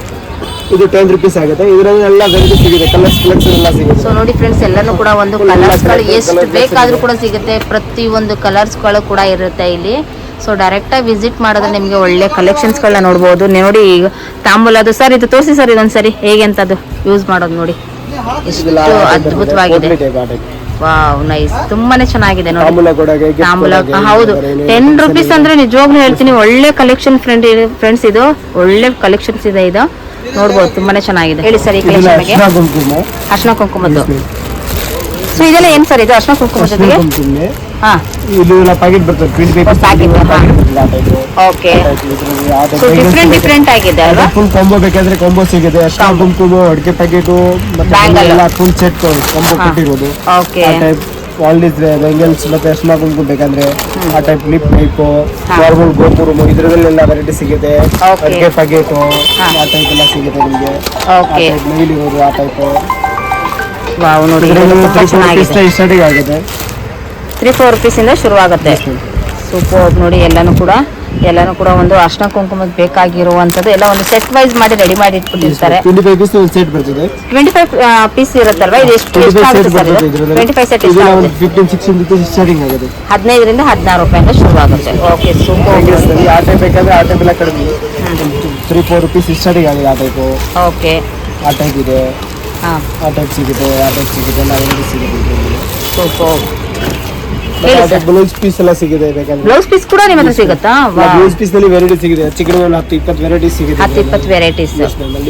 ಇದು ಟೆನ್ ರುಪೀಸ್ ಆಗುತ್ತೆ. ಇದರಲ್ಲಿ ಎಲ್ಲ ವೆರೈಟಿ ಸಿಗುತ್ತೆ. ಕಲರ್ಸ್ ಕಲೆಕ್ಷನ್ ಎಲ್ಲ ಸಿಗುತ್ತೆ. ಸೊ ನೋಡಿ ಫ್ರೆಂಡ್ಸ್ ಎಲ್ಲಾನು ಕೂಡ ಒಂದು Full ಕಲರ್ಸ್ಗಳು ಎಷ್ಟು ಬೇಕಾದ್ರೂ ಕೂಡ ಸಿಗುತ್ತೆ. ಪ್ರತಿ ಒಂದು ಕಲರ್ಸ್ಗಳು ಕೂಡ ಇರುತ್ತೆ ಇಲ್ಲಿ. ಸೊ ಡೈರೆಕ್ಟಾಗಿ ವಿಸಿಟ್ ಮಾಡಿದ್ರೆ ನಿಮಗೆ ಒಳ್ಳೆ ಕಲೆಕ್ಷನ್ಸ್ಗಳನ್ನ ನೋಡ್ಬೋದು. ನೋಡಬಹುದು ನೋಡಿ ಈಗ ತಾಂಬೂಲದು ಸರ್ ಇದು ತೋರಿಸಿ ಸರ್. ಇದೊಂದ್ಸರಿ ಹೇಗೆ ಅಂತ ಅದು ಯೂಸ್ ಮಾಡೋದು ನೋಡಿ. ಎಷ್ಟು ಅದ್ಭುತವಾಗಿದೆ. ವಾವ್ ನೈಸ್ ತುಂಬಾನೇ ಚೆನ್ನಾಗಿದೆ ನೋಡಿ. ತಾಂಬೂಲ ಹೌದು. Ten rupees. ಅಂದ್ರೆ ನಿಜವಾಗ್ಲೂ ಹೇಳ್ತೀನಿ ಒಳ್ಳೆ ಕಲೆಕ್ಷನ್ ಫ್ರೆಂಡ್ ಫ್ರೆಂಡ್ಸ್ ಇದು. ಒಳ್ಳೆ ಕಲೆಕ್ಷನ್ಸ್ ಇದೆ ಇದು. ನೋಡ್ಬೋದು ತುಂಬಾನೇ ಚೆನ್ನಾಗಿದೆ. ಹೇಳಿ ಸರ್ ಈ ಕಲೆಕ್ಷನ್ ಬಗ್ಗೆ. ಅರ್ಶಿನ ಕುಂಕುಮದ್ದು. ಸೊ ಇದೆಲ್ಲ ಏನ್ ಸರ್ ಇದು? ಅರ್ಶಿನ ಕುಂಕುಮ ಜೊತೆಗೆ? ಹಾ. ಇದು ಎಲ್ಲ ಪ್ಯಾಕೆಟ್ ಬರ್ತದೆ twenty papers packet. Okay so different different ಆಗಿದೆ ಅಲ್ವಾ? ಫುಲ್ ಕಾಂಬೋ ಬೇಕಾದ್ರೆ ಕಾಂಬೋ ಸಿಗುತ್ತೆ. ಅಷ್ಟು ಕುಂಕುಮ ಅಡಿಕೆ ಪ್ಯಾಕೆಟು ಮತ್ತೆ ಎಲ್ಲ ಫುಲ್ ಸೆಟ್ ಕಾಂಬೋ. ಕೊಟ್ಟಿರೋದು. ಓಕೆ ಆ ಟೈಪ್ ವಾಲ್ಡಿಸ್ ಬೆಂಗಲ್ಸ್ ಮತ್ತೆ ಅರ್ಶಿನ ಕುಂಕುಮ ಬೇಕಂದ್ರೆ ಆ ಟೈಪ್ ಲಿಪ್ ಟೈಪು. ನಾರ್ಮಲ್ ಗೋಪುರಮು ಇದ್ರದಲ್ಲೆಲ್ಲ ವೆರೈಟಿ ಸಿಗುತ್ತೆ. ಅಡಿಕೆ ಪ್ಯಾಕೆಟು. ಆ ಟೈಪ್ ಎಲ್ಲ ಸಿಗುತ್ತೆ ನಿಮಗೆ. ಓಕೆ ನೈಲಿರೋದು ಆ ಟೈಪು ವಾವ್ ನೋಡಿ ಇದು ತುಂಬಾ ಚೆನ್ನಾಗಿದೆ ಸ್ಟಾರ್ಟಿಂಗ್ ಆಗುತ್ತೆ ತ್ರೀ ಫೋರ್ ರುಪೀಸಿಂದ ಶುರುವಾಗುತ್ತೆ. ಶುರು ಆಗುತ್ತೆ ಸೂಪರ್ ನೋಡಿ ಎಲ್ಲಾನು ಕೂಡ ಎಲ್ಲಾನು ಕೂಡ ಒಂದು ಅರ್ಶನ ಕುಂಕುಮಕ್ಕೆ ಬೇಕಾಗಿರುವಂಥದ್ದು. ಎಲ್ಲ ಒಂದು ಸೆಟ್ ವೈಸ್ ಮಾಡಿ ರೆಡಿ ಮಾಡಿ ಇಟ್ಬಿಟ್ಟಿರ್ತಾರೆ ಟ್ವೆಂಟಿ ಫೈವ್ ಪೀಸ್ ಸೆಟ್ ಬರ್ತದೆ. ಟ್ವೆಂಟಿ ಫೈವ್ ಪೀಸ್ ಇರುತ್ತಲ್ವಾ? ಇದು ಎಷ್ಟು ಟ್ವೆಂಟಿ ಎಷ್ಟು ಫೈವ್ ಸೆಟ್ ಹದಿನೈದರಿಂದ ಹದಿನಾರು ರೂಪಾಯಿಂದ ಶುರುವಾಗುತ್ತೆ. Okay three four rupees starting ಆಗಿದೆ ಆ ಟೈಪು ಓಕೆ ಆ ಟೈಪ್ ಇದೆ. ಹಾಂ. ಆ ಟೈಪ್ ಸಿಗುತ್ತೆ ಆ ಟೈಪ್ ಸಿಗುತ್ತೆ ಎಲ್ಲ ಸಿಗುತ್ತೆ. ಸೂಪರ್ ಬ್ಲೌಸ್ ಪೀಸ್ ಎಲ್ಲ ಸಿಗಿದೆ ಬೇಕಂದ್ರೆ. ಬ್ಲೌಸ್ ಪೀಸ್ ಕೂಡ ನಿಮ್ಮ ಹತ್ರ ಸಿಗುತ್ತಾ? ಬ್ಲೌಸ್ ಪೀಸ್ನಲ್ಲಿ ವೆರೈಟಿ ಸಿಗಿದೆ. ಒಂದು ಹತ್ತು ಇಪ್ಪತ್ತು ವೆರೈಟಿ ಸಿಗಿದೆ ಹತ್ತು ಇಪ್ಪತ್ತು ವೆರೈಟೀಸ್.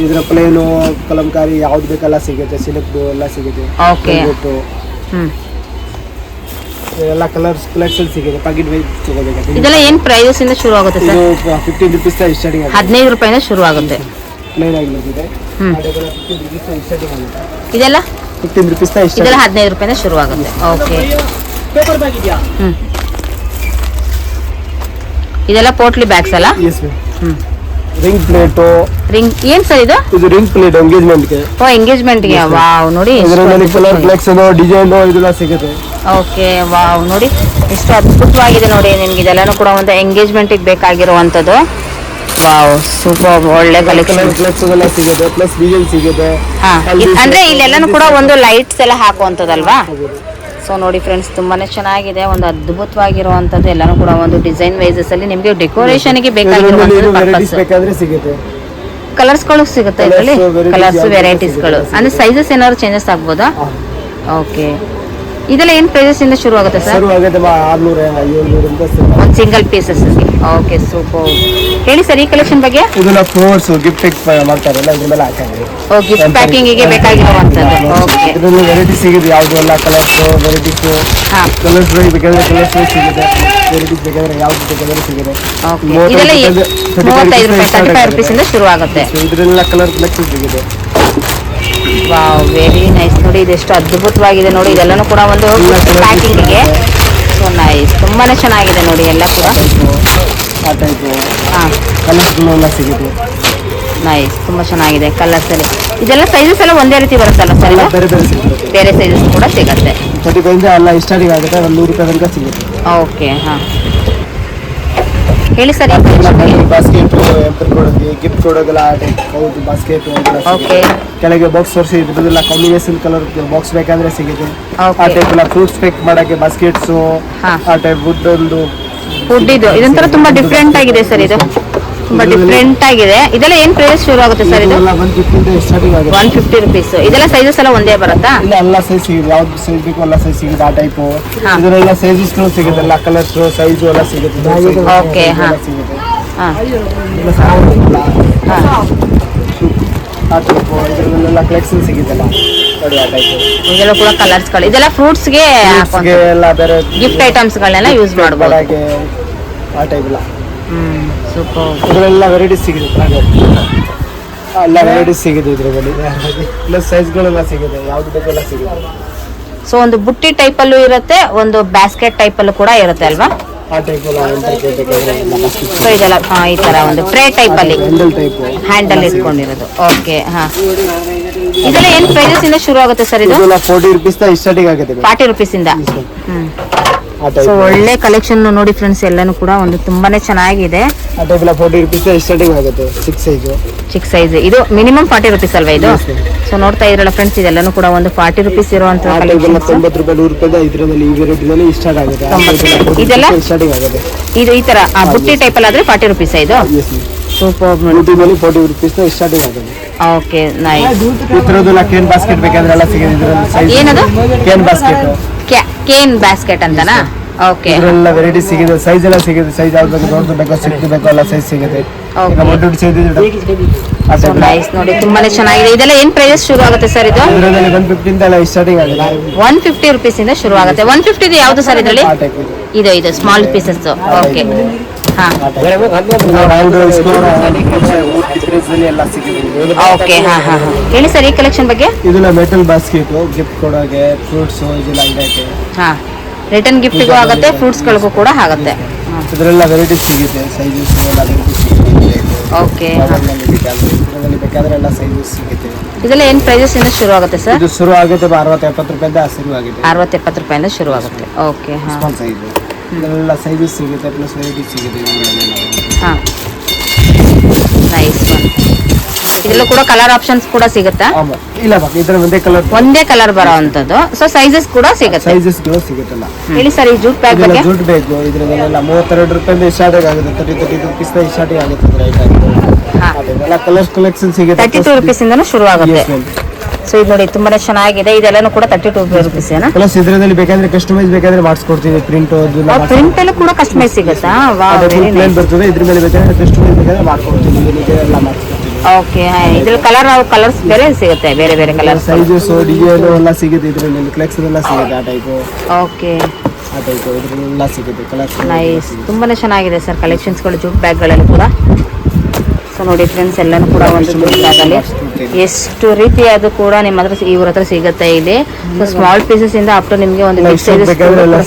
ಇದ್ರ ಪ್ಲೇನು ಕಲಂಕಾರಿ ಯಾವ್ದು ಬೇಕೆಲ್ಲ ಸಿಗುತ್ತೆ. ಸಿಲ್ಕ್ ಎಲ್ಲ ಸಿಗುತ್ತೆ. ಓಕೆ ಎಲ್ಲ ಕಲರ್ಸ್ ಕಲೆಕ್ಷನ್ ಸಿಗುತ್ತೆ. ಪ್ಯಾಕೆಟ್ ವೈಸ್ ತಗೋಬೇಕಾದ್ರೆ ಇದೆಲ್ಲ ಏನು ಪ್ರೈಸಸ್ ಇಂದ ಶುರು ಆಗುತ್ತೆ ಸರ್ ಫಿಫ್ಟೀನ್ ರುಪೀಸ್ ಸ್ಟಾರ್ಟಿಂಗ್ ಹದಿನೈದು ರೂಪಾಯಿಂದ ಶುರು ಆಗುತ್ತೆ. ಪ್ಲೇನ್ ಆಗಿ ಇದೆಲ್ಲ? ಫಿಫ್ಟೀನ್ ರುಪೀಸ್ ಇದೆಲ್ಲ ಹದಿನೈದು ರೂಪಾಯಿಂದ ಶುರು ಆಗುತ್ತೆ. Okay hmm. ಇದೆಲ್ಲ ಪೋಟ್ಲಿ ಬ್ಯಾಗ್ಸ್ ಅಲ್ಲ? Yes ma'am hmm. Ring plate ring ಏನ್ ಸರ್ ಇದು? ಇದು ರಿಂಗ್ ಪ್ಲೇಟ್ ಎಂಗೇಜ್ಮೆಂಟ್ಗೆ ಓ ಎಂಗೇಜ್ಮೆಂಟ್ಗೆ ವಾವ್ ನೋಡಿ ಇದರಲ್ಲಿ ಕಲರ್ ಫ್ಲೆಕ್ಸನ್ ಡಿಸೈನ್ ಇದೆಲ್ಲ ಸಿಗುತ್ತೆ. ಓಕೆ ವಾವ್ ನೋಡಿ ಎಷ್ಟು ಅದ್ಭುತವಾಗಿದೆ ನೋಡಿ ನಿಮ್ಗೆ ಇದೆಲ್ಲನೂ ಕೂಡ ಒಂದು ಎಂಗೇಜ್ಮೆಂಟಿಗೆ ಬೇಕಾಗಿರುವಂಥದ್ದು. ವಾವ್ ಸೂಪರ್ ಒಳ್ಳೆ ಕಲೆಕ್ಷನ್ ಎಲ್ಲ ಸಿಗುತ್ತೆ ಪ್ಲಸ್ ಡಿಸೈನ್ ಸಿಗುತ್ತೆ. ಅಂದ್ರೆ ಇಲ್ಲೆಲ್ಲಾನು ಕೂಡ ಒಂದು ಲೈಟ್ಸ್ ಎಲ್ಲ ಹಾಕುವಂಥದ್ದಲ್ವಾ. ಸೊ ನೋಡಿ ಫ್ರೆಂಡ್ಸ್ ತುಂಬಾನೇ ಚೆನ್ನಾಗಿದೆ. ಒಂದು ಅದ್ಭುತವಾಗಿರುವಂಥದ್ದು. ಎಲ್ಲಾನು ಕೂಡ ಒಂದು ಡಿಸೈನ್ ವೈಸಸ್ ಅಲ್ಲಿ ನಿಮಗೆ ಡೆಕೋರೇಷನ್ಗೆ ಬೇಕಾಗಿರುವಂಥದ್ದು ವೆರೈಟೀಸ್ ಪರ್ಪಸ್ ಬೇಕಾದ್ರೆ ಸಿಗುತ್ತೆ. ಕಲರ್ಸ್ಗಳು ಸಿಗುತ್ತೆ Colours, ಇದರಲ್ಲಿ? ಕಲರ್ಸ್ ವೆರೈಟೀಸ್ಗಳು. ಅಂದ್ರೆ ಸೈಜಸ್ ಏನಾದ್ರು ಚೇಂಜಸ್ ಆಗ್ಬೋದಾ? ಓಕೆ ಇದೆಲ್ಲ ಏನ್ ಪ್ರೈಸಸ್ ಇಂದ ಶುರು ಆಗುತ್ತೆ ಸರ್ ಶುರು ಆಗುತ್ತೆ ಆರ್ನೂರ. ಒಂದು ಸಿಂಗಲ್ ಪೀಸಸ್ ಓಕೆ ಸೂಪರ್ ಹೇಳಿ ಸರ್ ಈ ಕಲೆಕ್ಷನ್ ಬಗ್ಗೆ? ಇದೆಲ್ಲ ಫ್ಲೋರ್ಸ್ ಗಿಫ್ಟ್ ಮಾಡ್ತಾರಲ್ಲ ಇದ್ರ ಮೇಲೆ ಹಾಕಿದ್ರಿ ಓ ಗಿಫ್ಟ್ ಪ್ಯಾಕಿಂಗ್ಗೆ ಬೇಕಾಗಿರುವಂತದ್ದು ಓಕೆ ಇದರಲ್ಲಿ ವೆರೈಟಿ ಸಿಗುತ್ತೆ ಯಾವುದು ಎಲ್ಲ ಕಲರ್ಸ್ ವೆರೈಟೀಸ್ ಹಾ. ಕಲರ್ಸ್ ಬೇಕಾದ್ರೆ ಕಲರ್ಸ್ ಸಿಗುತ್ತೆ. ವೆರೈಟಿ ಬೇಕಾದ್ರೆ ಯಾವ್ದು ಬೇಕಾದ್ರೆ ಸಿಗುತ್ತೆ. ಓಕೆ ಇದೆಲ್ಲ 35 ರೂಪಾಯಿ- ಮೂವತ್ತೈದು ರೂಪಾಯಿ ತರ್ಟಿ ಫೈವ್ ಆಗುತ್ತೆ. ಇಂದ ಶುರು ಆಗುತ್ತೆ. So ಇದರಲ್ಲೆಲ್ಲ ಕಲರ್ ಕಲೆಕ್ಷನ್ ಸಿಗುತ್ತೆ ವಾವ್ ವೆರಿ ನೈಸ್ ನೋಡಿ ಇದೆಷ್ಟು ಅದ್ಭುತವಾಗಿದೆ. ನೋಡಿ ಇದೆಲ್ಲನೂ ಕೂಡ ಒಂದು ಪ್ಯಾಕಿಂಗಿಗೆ ಸೊ ನೈಸ್ ತುಂಬಾ ಚೆನ್ನಾಗಿದೆ ನೋಡಿ ಎಲ್ಲ ಕೂಡ. ಸಿಗುತ್ತೆ ನೈಸ್ ತುಂಬಾ ಚೆನ್ನಾಗಿದೆ. ಕಲರ್ಸ್ ಅಲ್ಲಿ ಇದೆಲ್ಲ ಸೈಜಸ್ ಎಲ್ಲ ಒಂದೇ ರೀತಿ ಬರುತ್ತಲ್ಲ ಸರ್ ಬೇರೆ ಬೇರೆ ಬೇರೆ ಸೈಜಸ್ ಕೂಡ ಸಿಗುತ್ತೆ. ತರ್ಟಿ ಫೈವ್ ಎಲ್ಲ ಸ್ಟಾರ್ಟಿಂಗ್ ಆಗುತ್ತೆ. ಒಂದು ನೂರು ರೂಪಾಯಿ ತನಕ ಸಿಗುತ್ತೆ. ಓಕೆ ಹಾ. ಹೇಳಿ ಸರ್ ಬಾಸ್ಕೆಟ್ ಎಂಪರ್ ಕೊಡೋದು ಗಿಫ್ಟ್ ಕೊಡೋದೆಲ್ಲ ಆ ಟೈಪ್ ಹೌದು ಬಾಸ್ಕೆಟ್ Okay. ಕೆಳಗೆ ಬಾಕ್ಸ್ ತೋರಿಸಿ ಇದ್ರದೆಲ್ಲ ಕಾಂಬಿನೇಷನ್ ಕಲರ್ ಬಾಕ್ಸ್ ಬೇಕಾದ್ರೆ ಸಿಗುತ್ತೆ. ಆ ಓಕೆ ಟೈಪ್ ಎಲ್ಲ ಫ್ರೂಟ್ಸ್ ಪ್ಯಾಕ್ ಮಾಡಕ್ಕೆ ಬಾಸ್ಕೆಟ್ಸು ಆ ಟೈಪ್ ವುಡ್ ಒಂದು ಫುಡ್ ಇದು ಇದೊಂಥರ ತುಂಬಾ ಡಿಫ್ರೆಂಟ್ ಆಗಿದೆ ಸರ್ ಇದು. ತುಂಬಾ ಡಿಫ್ರೆಂಟ್ ಆಗಿದೆ. ಇದೆಲ್ಲ ಏನ್ ಪ್ರೈಸ್ ಶುರು ಆಗುತ್ತೆ ಸರ್ ಇದು? ಒನ್ ಫಿಫ್ಟಿ ರುಪೀಸ್ ಇದೆಲ್ಲ ಸೈಜಸ್ ಎಲ್ಲ ಒಂದೇ ಬರುತ್ತಾ? ಇಲ್ಲ ಎಲ್ಲ ಸೈಜ್ ಸಿಗುತ್ತೆ. ಯಾವ್ದು ಸೈಜ್ ಬೇಕು ಎಲ್ಲ ಸೈಜ್ ಸಿಗುತ್ತೆ. ಆ ಟೈಪು. ಇದರೆಲ್ಲ ಸೈಜಸ್ ಸಿಗುತ್ತೆ. ಎಲ್ಲ ಕಲರ್ಸ್ ಸೈಜ್ ಎಲ್ಲ ಸಿಗುತ್ತೆ. ಓಕೆ ಹಾ. ಆ ಟೈಪು ಇದರಲ್ಲೆಲ್ಲ ಕಲೆಕ್ಷನ್ ಸಿಗುತ್ತಲ್ಲ. ನೋಡಿ ಆ ಟೈಪು ಇದೆಲ್ಲ ಕೂಡ ಕಲರ್ಸ್ಗಳು. ಇದೆಲ್ಲ ಫ್ರೂಟ್ಸ್ಗೆ ಎಲ್ಲ ಬೇರೆ ಗಿಫ್ಟ್ ಐಟಮ್ಸ್ ಗಳನ್ನೆಲ್ಲ ಯೂಸ್ ಮಾಡಬಹುದು ಆ ಟೈಪ್ ಸೂಪರ್. ಇದರಲ್ಲೆಲ್ಲ ವೆರೈಟಿ ಸಿಗುತ್ತೆ ಹಾಗೆ. ಎಲ್ಲ ವೆರೈಟೀಸ್ ಸಿಗುತ್ತೆ ಇದರಲ್ಲಿ. ಪ್ಲಸ್ ಸೈಜ್ಗಳೆಲ್ಲ ಸಿಗುತ್ತೆ ಯಾವ್ದು ಬೇಕೆಲ್ಲ ಸಿಗುತ್ತೆ ಸೊ ಒಂದು ಬುಟ್ಟಿ ಟೈಪ್ ಅಲ್ಲೂ ಇರುತ್ತೆ ಒಂದು ಬ್ಯಾಸ್ಕೆಟ್ ಟೈಪ್ ಅಲ್ಲೂ ಕೂಡ ಇರುತ್ತೆ ಅಲ್ವಾ. ಸೊ ಇದೆಲ್ಲ ಈ ತರ ಒಂದು ಟ್ರೇ ಟೈಪ್ ಅಲ್ಲಿ. ಹ್ಯಾಂಡಲ್ ಇಟ್ಕೊಂಡಿರೋದು. ಓಕೆ ಹಾ. ಇದೆಲ್ಲ ಏನ್ ಪ್ರೈಸಸ್ ಇಂದ ಶುರು ಆಗುತ್ತೆ ಸರ್ ಇದು? ಫೋರ್ಟಿ ರುಪೀಸ್ ಸ್ಟಾರ್ಟಿಂಗ್ ಆಗುತ್ತೆ. ಫಾರ್ಟಿ ರುಪೀಸ್ ಇಂದ. ಹ್ಮ್. ಸೊ ಒಳ್ಳೆ ಕಲೆಕ್ಷನ್ ನೋಡಿ ಫ್ರೆಂಡ್ಸ್ ಎಲ್ಲಾನು ಕೂಡ ಒಂದು ತುಂಬಾನೇ ಚೆನ್ನಾಗಿದೆ. ಚಿಕ್ ಸೈಜು ಇದು ಮಿನಿಮಮ್ ಫಾರ್ಟಿ ರುಪೀಸ್ ಅಲ್ವಾ ಇದು? ಸೊ ನೋಡ್ತಾ ಇದ್ರಲ್ಲ ಫ್ರೆಂಡ್ಸ್ ಇದೆಲ್ಲಾನು ಕೂಡ ಒಂದು ಫಾರ್ಟಿ ರುಪೀಸ್ ಇರುವಂತ. ಇದೆಲ್ಲ? ಸ್ಟಾರ್ಟಿಂಗ್ ಆಗುತ್ತೆ. ಇದು ಈ ತರ ಆ, ಬುಟ್ಟಿ ಟೈಪ್ ಅಲ್ಲಿ ಆದ್ರೆ ಫಾರ್ಟಿ ರುಪೀಸ್ ಇದು? ಸೂಪರ್ ಫೋರ್ಟಿ ರುಪೀಸ್ ಸ್ಟಾರ್ಟಿಂಗ್ ಆಗುತ್ತೆ. ಓಕೆ ನೈಸ್ ಈ ಕೇನ್ ಬಾಸ್ಕೆಟ್ ಬೇಕಂದ್ರೆ ಎಲ್ಲ ಸಿಗುತ್ತೆ ಇದರಲ್ಲಿ ಸೈಜ್ ಏನದು? ಕೇನ್ ಬಾಸ್ಕೆಟ್ ಕೇನ್ ಬ್ಯಾಸ್ಕೆಟ್ ಅಂತನಾ? ಓಕೆ ಇದರೆಲ್ಲ ವೆರೈಟಿ ಸಿಗುತ್ತೆ ಸೈಜ್ ಎಲ್ಲ ಸಿಗುತ್ತೆ ಸೈಜ್ ಯಾವ್ದು ಬೇಕು ದೊಡ್ಡದು ಬೇಕೋ ಚಿಕ್ಕದು ಬೇಕೋ ಎಲ್ಲ ಸೈಜ್ ಸಿಗುತ್ತೆ. ಈಗ ದೊಡ್ಡ ದೊಡ್ಡ ಸೈಜ್ ಸೊ ನೈಸ್ ನೋಡಿ ತುಂಬಾನೇ ಚೆನ್ನಾಗಿದೆ. ಇದೆಲ್ಲ ಏನ್ ಪ್ರೈಸಸ್ ಶುರು ಆಗುತ್ತೆ ಸರ್ ಇದು ಇದರಲ್ಲಿ ಒನ್ ಫಿಫ್ಟಿಂದ ಎಲ್ಲ ಸ್ಟಾರ್ಟಿಂಗ್ ಒನ್ ಫಿಫ್ಟಿ ರುಪೀಸ್ ಇಂದ ಶುರು ಆಗುತ್ತೆ ಒನ್ ಫಿಫ್ಟಿ ಯಾವುದು ಸರ್ ಇದರಲ್ಲಿ? ಇದೆ ಇದು ಇದು ಸ್ಮಾಲ್ ಪೀಸಸ್ ಓಕೆ ಓಕೆ ಹಾ ಹಾ. ಹೇಳಿ ಸರ್ ಈ ಕಲೆಕ್ಷನ್ ಬಗ್ಗೆ? ಇದೆಲ್ಲ ಮೆಟಲ್ ಬಾಸ್ಕೆಟ್ ಗಿಫ್ಟ್ ಕೊಡೋಕೆ ಫ್ರೂಟ್ಸ್ ಇದೆಲ್ಲ ಇದಕ್ಕೆ ಹಾ. ರಿಟರ್ನ್ ಗಿಫ್ಟ್ಗೂ ಆಗುತ್ತೆ ಫ್ರೂಟ್ಸ್ಗಳಿಗೂ ಕೂಡ ಆಗುತ್ತೆ. ಇದರೆಲ್ಲ ವೆರೈಟೀಸ್ ಸಿಗುತ್ತೆ ಸೈಜಸ್ ಎಲ್ಲ ವೆರೈಟೀಸ್ ಸಿಗುತ್ತೆ. ಓಕೆ ಬೇಕಾದ್ರೆ ಎಲ್ಲ ಸೈಜಸ್ ಸಿಗುತ್ತೆ. ಇದೆಲ್ಲ ಏನ್ ಪ್ರೈಸಸ್ ಇಂದ ಶುರು ಆಗುತ್ತೆ ಸರ್? ಇದು ಶುರು ಆಗುತ್ತೆ ಅರವತ್ತು ಎಪ್ಪತ್ತು ರೂಪಾಯಿಂದ ಶುರು ಆಗುತ್ತೆ ಅರವತ್ತು ಎಪ್ಪತ್ತು ರೂಪಾಯಿಂದ ಶುರು ಆಗುತ್ತೆ. ಓಕೆ ಹಾ. ಸೈಜ್ ಇದೆಲ್ಲ ಸೈಜಸ್ ಸಿಗುತ್ತೆ ಪ್ಲಸ್ ವೆರೈಟೀಸ್ ಸಿಗುತ್ತೆ ಹಾಂ. ನೈಸ್ ಒನ್ ಇದರಲ್ಲೂ ಕೂಡ ಕಲರ್ ಆಪ್ಷನ್ಸ್ ಕೂಡ ಸಿಗುತ್ತಾ. ಇಲ್ಲ ಬಾಕಿ ಇದರ ಒಂದೇ ಕಲರ್ ಒಂದೇ ಕಲರ್ ಬರೋ ಅಂಥದ್ದು ಸೊ ಸೈಜಸ್ ಕೂಡ ಸಿಗುತ್ತೆ ಸೈಜಸ್ಗಳು ಸಿಗುತ್ತಲ್ಲ ಹೇಳಿ ಸರ್ ಈ ಜೂಟ್ ಬ್ಯಾಗ್ ಬಗ್ಗೆ. ಜೂಟ್ ಬೇಕು ಇದರಲ್ಲೆಲ್ಲ ಮೂವತ್ತೆರಡು ರೂಪಾಯಿಂದ ಸ್ಟಾರ್ಟಿಂಗ್ ಆಗುತ್ತೆ. ತರ್ಟಿ ತರ್ಟಿ ರುಪೀಸ್ ಸ್ಟಾರ್ಟಿಂಗ್ ಆಗುತ್ತೆ. ರೈಟ್ ಹಾ. ಅದೆಲ್ಲ ಕಲರ್ಸ್ ಕಲೆಕ್ಷನ್ ಸಿಗುತ್ತೆ. ತರ್ಟಿ ಟೂ ರುಪೀಸ್ ಶುರು ಆಗುತ್ತೆ. ಸೊ ಇದು ನೋಡಿ ತುಂಬಾನೇ ಚೆನ್ನಾಗಿದೆ. ಇದೆಲ್ಲಾನು ಕೂಡ ತರ್ಟಿ ಟೂ ರುಪೀಸ್ ಏನಾ? ಪ್ಲಸ್ ಇದರಲ್ಲಿ ಬೇಕಾದ್ರೆ ಕಸ್ಟಮೈಸ್ ಬೇಕಾದ್ರೆ ಮಾಡಿಸ್ಕೊಡ್ತೀವಿ. ಪ್ರಿಂಟ್ ಪ್ರಿಂಟ್ ಅಲ್ಲೂ ಕೂಡ ಕಸ್ಟಮೈಸ್ ಸಿಗುತ್ತಾ? ವಾ ಬರ್ತದೆ. ಇದ್ರ ಮೇಲೆ ಬೇಕಾದ್ರೆ ಕಸ್ಟಮೈಸ್ ಬೇಕಾದ್ರೆ ಮಾಡ್ಕೊಡ್ತೀವಿ ಎಲ್ಲ ಓಕೆ ಇದ್ರ ಕಲರ್ ಕಲರ್ಸ್ ಬೇರೆ ಸಿಗುತ್ತೆ ಬೇರೆ ಬೇರೆ ಕಲರ್ ಸೈಜಸ್ ಡಿಸೈನ್ ಎಲ್ಲ ಸಿಗುತ್ತೆ ಇದರಲ್ಲಿ. ಕ್ಲೆಕ್ಸ್ ಎಲ್ಲ ಸಿಗುತ್ತೆ ಆ ಟೈಪ್ ಓಕೆ ಆ ಟೈಪು ಇದರಲ್ಲೆಲ್ಲ ಸಿಗುತ್ತೆ. ಕಲರ್ಸ್ ನೈಸ್ ತುಂಬಾನೇ ಚೆನ್ನಾಗಿದೆ ಸರ್ ಕಲೆಕ್ಷನ್ಸ್ಗಳು ಜೂಟ್ ಬ್ಯಾಗ್ಗಳಲ್ಲಿ ಕೂಡ. ಸೊ ನೋಡಿ ಫ್ರೆಂಡ್ಸ್ ಎಲ್ಲಾನು ಕೂಡ ಒಂದು ಬ್ಯಾಗಲ್ಲಿ ಎಷ್ಟು ಅದು ಕೂಡ ನಿಮ್ಮ ಹತ್ರ ಇವ್ರ ಹತ್ರ ಸಿಗುತ್ತೆ ಇಲ್ಲಿ. ಸೊ ಸ್ಮಾಲ್ ಪೀಸಸ್ ಇಂದ ಅಪ್ ಟು ನಿಮಗೆ ಒಂದು ಬಿಗ್ ಸೈಜ್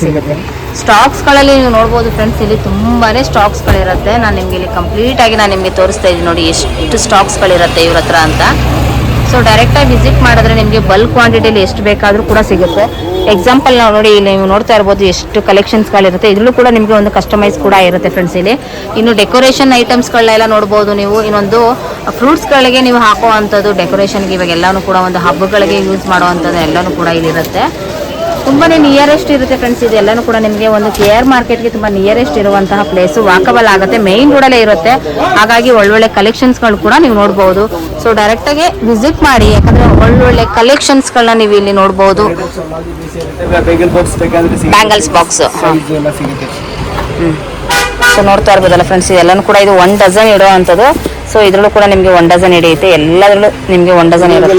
ಸಿಗುತ್ತೆ. ಸ್ಟಾಕ್ಸ್ಗಳಲ್ಲಿ ನೀವು ನೋಡಬಹುದು ಫ್ರೆಂಡ್ಸ್ ಇಲ್ಲಿ ತುಂಬಾನೇ ಸ್ಟಾಕ್ಸ್ ಗಳಿರುತ್ತೆ. ನಾನು ನಿಮ್ಗೆ ಇಲ್ಲಿ ಕಂಪ್ಲೀಟ್ ಆಗಿ ನಾನು ನಿಮಗೆ ತೋರಿಸ್ತಾ ಇದ್ದೀನಿ ನೋಡಿ ಎಷ್ಟು ಸ್ಟಾಕ್ಸ್ ಗಳಿರುತ್ತೆ ಇವ್ರ ಹತ್ರ ಅಂತ. ಸೊ ಡೈರೆಕ್ಟ್ ಆಗಿ ವಿಸಿಟ್ ಮಾಡಿದ್ರೆ ನಿಮಗೆ ಬಲ್ಕ್ ಕ್ವಾಂಟಿಟಿಲಿ ಎಷ್ಟು ಬೇಕಾದ್ರೂ ಕೂಡ ಸಿಗುತ್ತೆ. ಎಕ್ಸಾಂಪಲ್ ನಾವು ನೋಡಿ ನೀವು ನೋಡ್ತಾ ಇರ್ಬೋದು ಎಷ್ಟು ಕಲೆಕ್ಷನ್ಸ್ ಗಳಿರುತ್ತೆ. ಇದ್ರಲ್ಲೂ ಕೂಡ ನಿಮಗೆ ಒಂದು ಕಸ್ಟಮೈಸ್ ಕೂಡ ಇರುತ್ತೆ ಫ್ರೆಂಡ್ಸ್ ಇಲ್ಲಿ. ಇನ್ನು ಡೆಕೋರೇಷನ್ ಐಟಮ್ಸ್ಗಳನ್ನೆಲ್ಲ ನೋಡ್ಬೋದು ನೀವು. ಇನ್ನೊಂದು ಫ್ರೂಟ್ಸ್ಗಳಿಗೆ ನೀವು ಹಾಕೋ ಡೆಕೋರೇಷನ್ ಡೆಕೋರೇಷನ್ಗೆ ಇವಾಗ ಎಲ್ಲಾನು ಕೂಡ ಒಂದು ಹಬ್ಬಗಳಿಗೆ ಯೂಸ್ ಮಾಡೋ ಎಲ್ಲಾನು ಎಲ್ಲನೂ ಕೂಡ ಇಲ್ಲಿರುತ್ತೆ. ತುಂಬಾನೇ ನಿಯರೆಸ್ಟ್ ಇರುತ್ತೆ ಫ್ರೆಂಡ್ಸ್ ಇದೆಲ್ಲನೂ ಕೂಡ ನಿಮಗೆ ಒಂದು ಕೆ ಆರ್ ಮಾರ್ಕೆಟ್ಗೆ ತುಂಬಾ ನಿಯರೆಸ್ಟ್ ಇರುವಂತಹ ಪ್ಲೇಸ್ ವಾಕಬಲ್ ಆಗುತ್ತೆ ಮೇಯ್ನ್ ರೋಡಲ್ಲೇ ಇರುತ್ತೆ. ಹಾಗಾಗಿ ಒಳ್ಳೊಳ್ಳೆ ಕಲೆಕ್ಷನ್ಸ್ಗಳು ಕೂಡ ನೀವು ನೋಡ್ಬೋದು. ಸೊ ಡೈರೆಕ್ಟಾಗಿ ವಿಸಿಟ್ ಮಾಡಿ ಯಾಕಂದ್ರೆ ಒಳ್ಳೊಳ್ಳೆ ಕಲೆಕ್ಷನ್ಸ್ಗಳನ್ನ ನೀವು ಇಲ್ಲಿ ನೋಡ್ಬೋದು. ಬ್ಯಾಂಗಲ್ಸ್ ಬಾಕ್ಸ್ ಸೊ ನೋಡ್ತಾ ಇರ್ಬೋದಲ್ಲ ಫ್ರೆಂಡ್ಸ್ ಇದೆಲ್ಲನೂ ಕೂಡ ಇದು ಒನ್ ಡಜನ್ ಇಡೋ ಅಂಥದ್ದು. ಸೊ ಇದ್ರಲ್ಲೂ ಕೂಡ ನಿಮಗೆ ಒನ್ ಡಜನ್ ಹಿಡಿಯುತ್ತೆ. ಎಲ್ಲದರಲ್ಲೂ ನಿಮಗೆ ಒನ್ ಡಜನ್ ಇರುತ್ತೆ.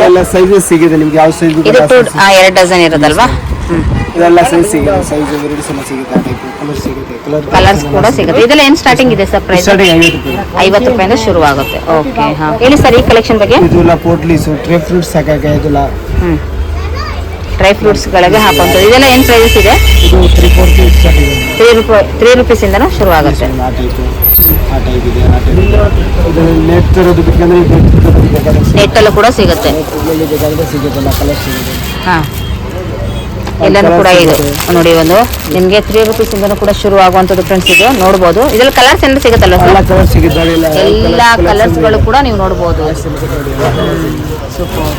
ಇದು ಎರಡು ಡಜನ್ ಇರೋದಲ್ವಾ ಇದೆಲ್ಲ ಸೈಜ್ ಸಿಗುತ್ತೆ ಸೈಜ್ ವೆರೈಟೀಸ್ ಎಲ್ಲ ಸಿಗುತ್ತೆ ಕಲರ್ ಸಿಗುತ್ತೆ. ಕಲರ್ ಕಲರ್ಸ್ ಕೂಡ ಸಿಗುತ್ತೆ. ಇದೆಲ್ಲ ಏನು ಸ್ಟಾರ್ಟಿಂಗ್ ಇದೆ ಸರ್ ಪ್ರೈಸ್ ಸ್ಟಾರ್ಟಿಂಗ್ ಐವತ್ತು ರೂಪಾಯಿ. ಐವತ್ತು ರೂಪಾಯಿಂದ ಶುರು ಆಗುತ್ತೆ. ಓಕೆ ಹಾ. ಹೇಳಿ ಸರ್ ಈ ಕಲೆಕ್ಷನ್ ಬಗ್ಗೆ? ಇದೆಲ್ಲ ಪೋಟ್ಲೀಸು ಡ್ರೈ ಫ್ರೂಟ್ಸ್ ಹಾಕಕ್ಕೆ ಇದೆಲ್ಲ. ಡ್ರೈ ಡ್ರೈ ಫ್ರೂಟ್ಸ್ಗಳಿಗೆ ಹಾಕುವಂಥದ್ದು. ಇದೆಲ್ಲ ಏನು ಪ್ರೈಸ್ ಇದೆ? ಇದು ತ್ರೀ ಇದೆ. ತ್ರೀ ರೂಪಾಯಿ ತ್ರೀ ರುಪೀಸಿಂದನೂ ಶುರು ಆಗುತ್ತೆ. ನೆಟ್ಟಲ್ಲೂ ಕೂಡ ಸಿಗುತ್ತೆ. ಹಾಂ. ಎಲ್ಲನೂ ಕೂಡ ಇದೆ. ನೋಡಿ ಒಂದು ನಿಮಗೆ ತ್ರೀ ರುಪೀಸಿಂದನೂ ಕೂಡ ಶುರು ಆಗುವಂಥದ್ದು ಫ್ರೆಂಡ್ಸ್ ಇದು ನೋಡಬಹುದು ಇದ್ರಲ್ಲಿ ಕಲರ್ಸ್ ಏನಾದ್ರು ಸಿಗುತ್ತಲ್ಲ ಎಲ್ಲ ಸರ್ಗಳು ಎಲ್ಲ ಕಲರ್ಸ್ಗಳು ಕೂಡ ನೀವು ನೋಡ್ಬೋದು. ಸೂಪರ್.